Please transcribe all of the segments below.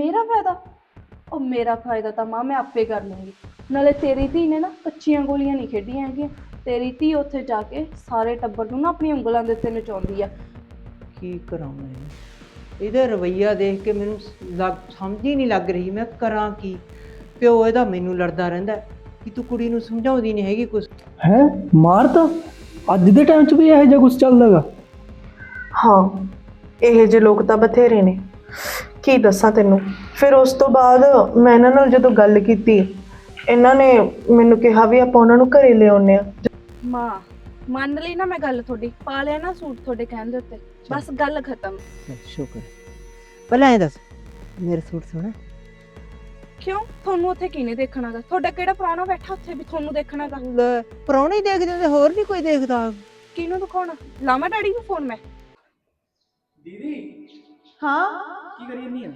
ਮੇਰਾ ਫਾਇਦਾ? ਉਹ ਮੇਰਾ ਫਾਇਦਾ ਤਾਂ ਮਾਂ ਮੈਂ ਆਪੇ ਕਰ ਲੂੰਗੀ। ਨਾਲੇ ਤੇਰੀ ਧੀ ਨੇ ਨਾ ਕੱਚੀਆਂ ਗੋਲੀਆਂ ਨਹੀਂ ਖੇਡੀਆਂ ਹੈਗੀਆਂ। ਤੇਰੀ ਧੀ ਉੱਥੇ ਜਾ ਕੇ ਸਾਰੇ ਟੱਬਰ ਨੂੰ ਨਾ ਆਪਣੀਆਂ ਉਂਗਲਾਂ ਦੇ ਉੱਤੇ ਨਚਾਉਂਦੀ ਆ। ਕੀ ਕਰਾਂ ਮੈਂ? ਇਹਦਾ ਰਵਈਆ ਦੇਖ ਕੇ ਮੈਨੂੰ ਲੱਗ ਸਮਝ ਹੀ ਨਹੀਂ ਲੱਗ ਰਹੀ ਮੈਂ ਕਰਾਂ ਕੀ? ਪਿਓ ਇਹਦਾ ਮੈਨੂੰ ਲੜਦਾ ਰਹਿੰਦਾ ਹੈ ਕਿ ਤੂੰ ਕੁੜੀ ਨੂੰ ਸਮਝਾਉਂਦੀ ਨਹੀਂ ਹੈਗੀ ਕੁਛ। ਹੈ? ਮਾਰਤਾ ਅੱਜ ਦੇ ਟਾਈਮ 'ਚ ਵੀ ਇਹੋ ਜਿਹਾ ਕੁਝ ਚੱਲਦਾਗਾ ਹਾਂ ਇਹ ਜਿਹੇ ਲੋਕ ਤਾਂ ਬਥੇਰੇ ਨੇ। ਕੀ ਦੱਸਾਂ ਤੈਨੂੰ? ਫਿਰ ਉਸ ਤੋਂ ਬਾਅਦ ਮੈਂ ਇਹਨਾਂ ਨਾਲ ਜਦੋਂ ਗੱਲ ਕੀਤੀ ਇਹਨਾਂ ਨੇ ਮੈਨੂੰ ਕਿਹਾ ਵੀ ਆਪਾਂ ਉਹਨਾਂ ਨੂੰ ਘਰੇ ਲਿਆਉਂਦੇ ਆ ਮਾਂ ਮੰਨ ਲਈ ਨਾ ਮੈਂ ਗੱਲ ਤੁਹਾਡੀ ਪਾ ਲਿਆ ਨਾ ਸੂਟ ਤੁਹਾਡੇ ਕਹਿਣ ਦੇ ਉੱਤੇ। ਬਸ ਗੱਲ ਖਤਮ। ਚੱਲ ਸ਼ੁਕਰ। ਪਹਿਲਾਂ ਐ ਦੱਸ ਮੇਰੇ ਸੂਟ ਸੋਹਣਾ? ਕਿਉਂ? ਤੁਹਾਨੂੰ ਉੱਥੇ ਕਿਹਨੇ ਦੇਖਣਾਗਾ? ਤੁਹਾਡਾ ਕਿਹੜਾ ਪ੍ਰਾਹੁਣਾ ਬੈਠਾ ਉੱਥੇ ਵੀ ਤੁਹਾਨੂੰ ਦੇਖਣਾਗਾ? ਲੈ, ਪ੍ਰਾਹੁਣੇ ਹੀ ਦੇਖਦੇ ਹੁੰਦੇ ਹੋਰ ਨਹੀਂ ਕੋਈ ਦੇਖਦਾ। ਕਿਹਨੂੰ ਦਿਖਾਉਣਾ? ਲਾਮਾ ਡੈਡੀ ਨੂੰ ਫੋਨ ਮੈਂ। ਦੀਦੀ। ਹਾਂ? ਕੀ ਕਰੀ ਜਾਂਦੀ ਆ?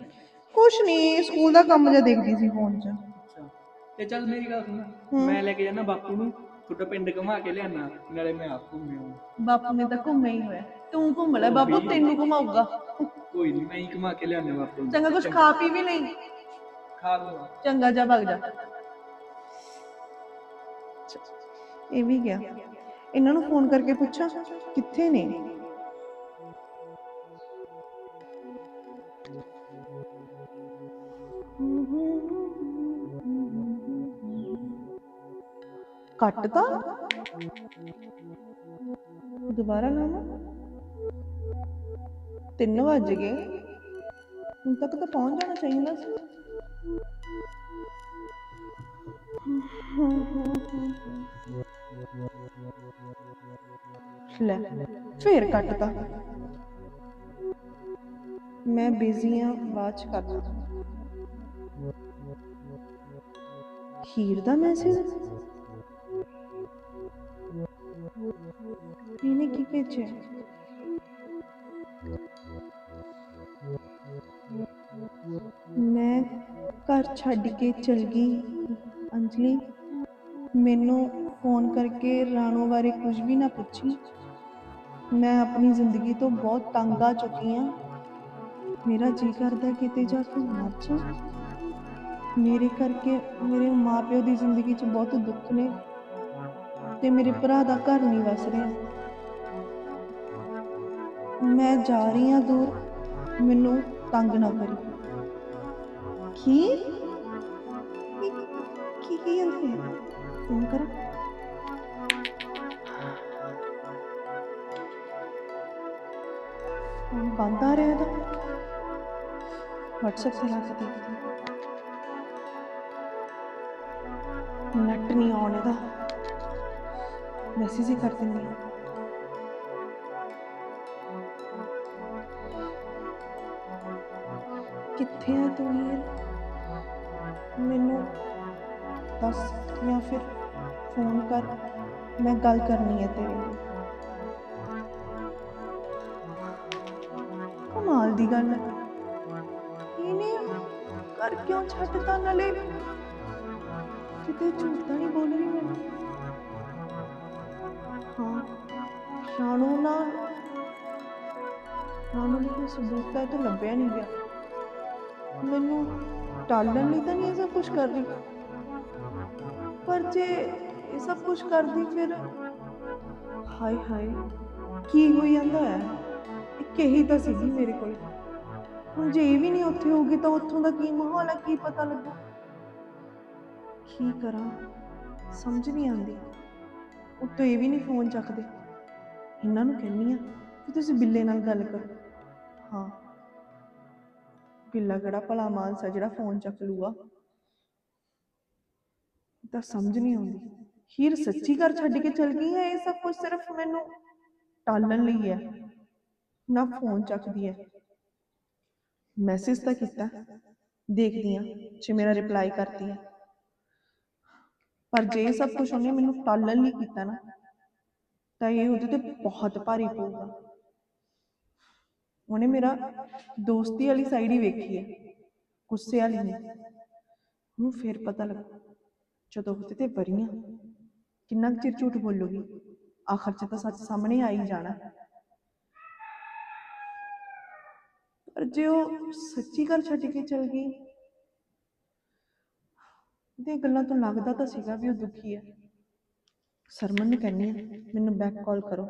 ਕੁਛ ਨਹੀਂ ਸਕੂਲ ਦਾ ਕੰਮ ਜਿਹਾ ਦੇਖਦੀ ਸੀ ਫੋਨ 'ਚ। ਅੱਛਾ। ਤੇ ਚੱਲ ਮੇਰੀ ਗੱਲ ਸੁਣ ਮੈਂ ਲੈ ਕੇ ਜਾਣਾ ਬਾਪੂ ਨੂੰ ਤੁਹਾਡਾ ਪਿੰਡ ਘੁਮਾ ਕੇ ਲਿਆਣਾ ਨਾਲੇ ਮੈਂ ਆਪ ਘੁੰਮੇ ਆਉਂ ਬਾਪੂ ਨੇ ਤਾਂ ਘੁੰਮਿਆ ਹੀ ਹੋਇਆ। ਤੂੰ ਘੁੰਮ ਲੈ ਬਾਪੂ ਤੈਨੂੰ ਘੁਮਾਊਗਾ। ਕੋਈ ਨਹੀਂ ਮੈਂ ਹੀ ਘੁਮਾ ਕੇ ਲਿਆਣਾ ਬਾਪੂ ਨੂੰ। ਚੰਗਾ ਕੁਛ ਖਾ ਪੀ ਵੀ ਨਹੀਂ? ਖਾ ਲੂੰਗਾ। ਚੰਗਾ ਜਾ ਭਗ ਜਾ। ਇਹ ਵੀ ਗਿਆ। ਇਹਨਾਂ ਨੂੰ ਫੋਨ ਕਰਕੇ ਪੁੱਛਾਂ ਕਿੱਥੇ ਨੇ? ਕੱਟਦਾ ਦੁਬਾਰਾ ਲਾਵਾਂ 3 ਵੱਜ ਗਏ। ਹੁਣ ਤੱਕ ਤਾਂ ਪਹੁੰਚ ਜਾਣਾ ਚਾਹੀਦਾ ਸੀ। ਲੈ, ਫੇਰ ਕੱਟਤਾ ਮੈਂ ਬਿਜ਼ੀ ਆ, ਬਾਅਦ ਚ ਕਰਦਾ। ਹੀਰ ਦਾ ਮੈਸੇਜ ਇਹਨੇ ਕੀ ਭੇਜਿਆ? ਮੈਂ ਘਰ ਛੱਡ ਕੇ ਚਲ ਗਈ। ਅੰਜਲੀ, ਮੈਨੂੰ ਫੋਨ ਕਰਕੇ ਰਾਣੋ ਬਾਰੇ ਕੁਝ ਵੀ ਨਾ ਪੁੱਛੀ। ਮੈਂ ਆਪਣੀ ਜ਼ਿੰਦਗੀ ਤੋਂ ਬਹੁਤ ਤੰਗ ਆ ਚੁੱਕੀ ਹਾਂ ਮੇਰਾ ਜੀ ਕਰਦਾ ਕਿਤੇ ਜਾ ਕੇ ਮਰ ਜਾ ਮੇਰੇ ਕਰਕੇ ਮੇਰੇ ਮਾਪਿਓ ਦੀ ਜ਼ਿੰਦਗੀ 'ਚ ਬਹੁਤ ਦੁੱਖ ਨੇ ਤੇ ਮੇਰੇ ਭਰਾ ਦਾ ਘਰ ਨਹੀਂ ਵਸ ਰਿਹਾ। ਮੈਂ ਜਾ ਰਹੀ ਹਾਂ ਦੂਰ। ਮੈਨੂੰ ਤੰਗ ਨਾ ਕਰੀ। ਕੀ? ਕੀ ਕੀ ਕੀ ਕਹਿੰਦੇ ਫੋਨ ਕਰਾਂ। ਬੰਦ ਆ ਰਿਹਾ ਇਹਦਾ WhatsApp ਤੇ ਲਾ ਕੇ ਦੇਖਦੀ ਨਹੀਂ ਆਉਣ ਇਹਦਾ ਮੈਸੇਜ ਹੀ ਕਰ ਦਿੰਦੀ ਹਾਂ ਕਿੱਥੇ ਆ ਤੂੰ ਯਾਰ ਮੈਨੂੰ ਦੱਸ ਜਾਂ ਫਿਰ ਫੋਨ ਕਰ ਮੈਂ ਗੱਲ ਕਰਨੀ ਹੈ ਤੇਰੇ ਨਾਲ ਕਮਾਲ ਦੀ ਗੱਲ ਹੈ ਇਹਨੇ ਕਰ ਕਿਉਂ ਛੱਡਤਾ ਨਾਲੇ ਕਿਤੇ ਝੂਠ ਤਾਂ ਨਹੀਂ ਬੋਲ ਰਹੀ ਮੈਂ। ਹਾਂ, ਸ਼ਾਨੂ ਨਾ, ਸ਼ਾਨੂ ਨੇ ਕੋਈ ਸਬੂਤ ਤਾਂ ਇੱਥੇ ਲੱਭਿਆ ਨਹੀਂ ਗਿਆ। ਮੈਨੂੰ ਟਾਲਣ ਲਈ ਤਾਂ ਨਹੀਂ ਇਹ ਸਭ ਕੁਝ ਕਰਦੀ। ਪਰ ਜੇ ਇਹ ਸਭ ਕੁਝ ਕਰਦੀ ਫਿਰ ਹਾਏ ਹਾਏ, ਕੀ ਹੋਈ ਜਾਂਦਾ ਹੈ? ਇੱਕ ਤਾਂ ਸੀਗੀ ਮੇਰੇ ਕੋਲ। ਹੁਣ ਜੇ ਇਹ ਵੀ ਨਹੀਂ ਉੱਥੇ ਹੋਊਗੀ ਤਾਂ ਉੱਥੋਂ ਦਾ ਕੀ ਮਾਹੌਲ ਹੈ, ਕੀ ਪਤਾ ਲੱਗੂ। ਕੀ ਕਰਾਂ? ਸਮਝ ਨਹੀਂ ਆਉਂਦੀ। ਉੱਤੋਂ ਇਹ ਵੀ ਨਹੀਂ ਫੋਨ ਚੱਕਦੇ। ਇਹਨਾਂ ਨੂੰ ਕਹਿੰਨੀ ਆ ਕਿ ਤੁਸੀਂ ਬਿੱਲੇ ਨਾਲ ਗੱਲ ਕਰੋ। ਹਾਂ। ਬਿੱਲਾ ਕਿਹੜਾ ਭਲਾ ਮਾਨਸਾ ਜਿਹੜਾ ਫੋਨ ਚੱਕ ਲੂਗਾ? ਤਾਂ ਸਮਝ ਨਹੀਂ ਆਉਂਦੀ। ਹੀਰ ਸੱਚੀ ਘਰ ਛੱਡ ਕੇ ਚਲ ਗਈ ਹੈ? ਇਹ ਸਭ ਕੁਝ ਸਿਰਫ ਮੈਨੂੰ ਟਾਲਣ ਲਈ ਹੈ। ਨਾ ਫੋਨ ਚੱਕਦੀ ਹੈ। ਮੈਸੇਜ ਤਾਂ ਕੀਤਾ। ਦੇਖਦੀ ਆ ਜੇ ਮੇਰਾ ਰਿਪਲਾਈ ਕਰਦੀ ਹੈ। ਪਰ ਜੇ ਸਭ ਕੁਝ ਉਹਨੇ ਮੈਨੂੰ ਟਾਲਣ ਲਈ ਕੀਤਾ ਨਾ, ਤਾਂ ਇਹ ਉਹਦੇ ਤੇ ਬਹੁਤ ਭਾਰੀ ਪਊਗਾ। ਉਹਨੇ ਮੇਰਾ ਦੋਸਤੀ ਵਾਲੀ ਸਾਈਡ ਹੀ ਵੇਖੀ ਹੈ, ਗੁੱਸੇ ਵਾਲੀ ਨਹੀਂ। ਉਹਨੂੰ ਫੇਰ ਪਤਾ ਲੱਗਾ, ਜਦੋਂ ਉਹਦੇ ਤੇ ਵਰੀਆਂ, ਕਿੰਨਾ ਕੁ ਚਿਰ ਝੂਠ ਬੋਲੂਗੀ, ਆਖਰ 'ਚ ਤਾਂ ਸੱਚ ਸਾਹਮਣੇ ਆ ਹੀ ਜਾਣਾ। ਪਰ ਜੇ ਉਹ ਸੱਚੀ ਘਰ ਛੱਡ ਕੇ ਚਲ ਗਈ ਉਹਦੀਆਂ ਗੱਲਾਂ ਤੋਂ ਲੱਗਦਾ ਤਾਂ ਸੀਗਾ ਵੀ ਉਹ ਦੁਖੀ ਹੈ ਸਰਮਨ ਨੂੰ ਕਹਿੰਨੀ ਆ, ਮੈਨੂੰ ਬੈਕ ਕਾਲ ਕਰੋ।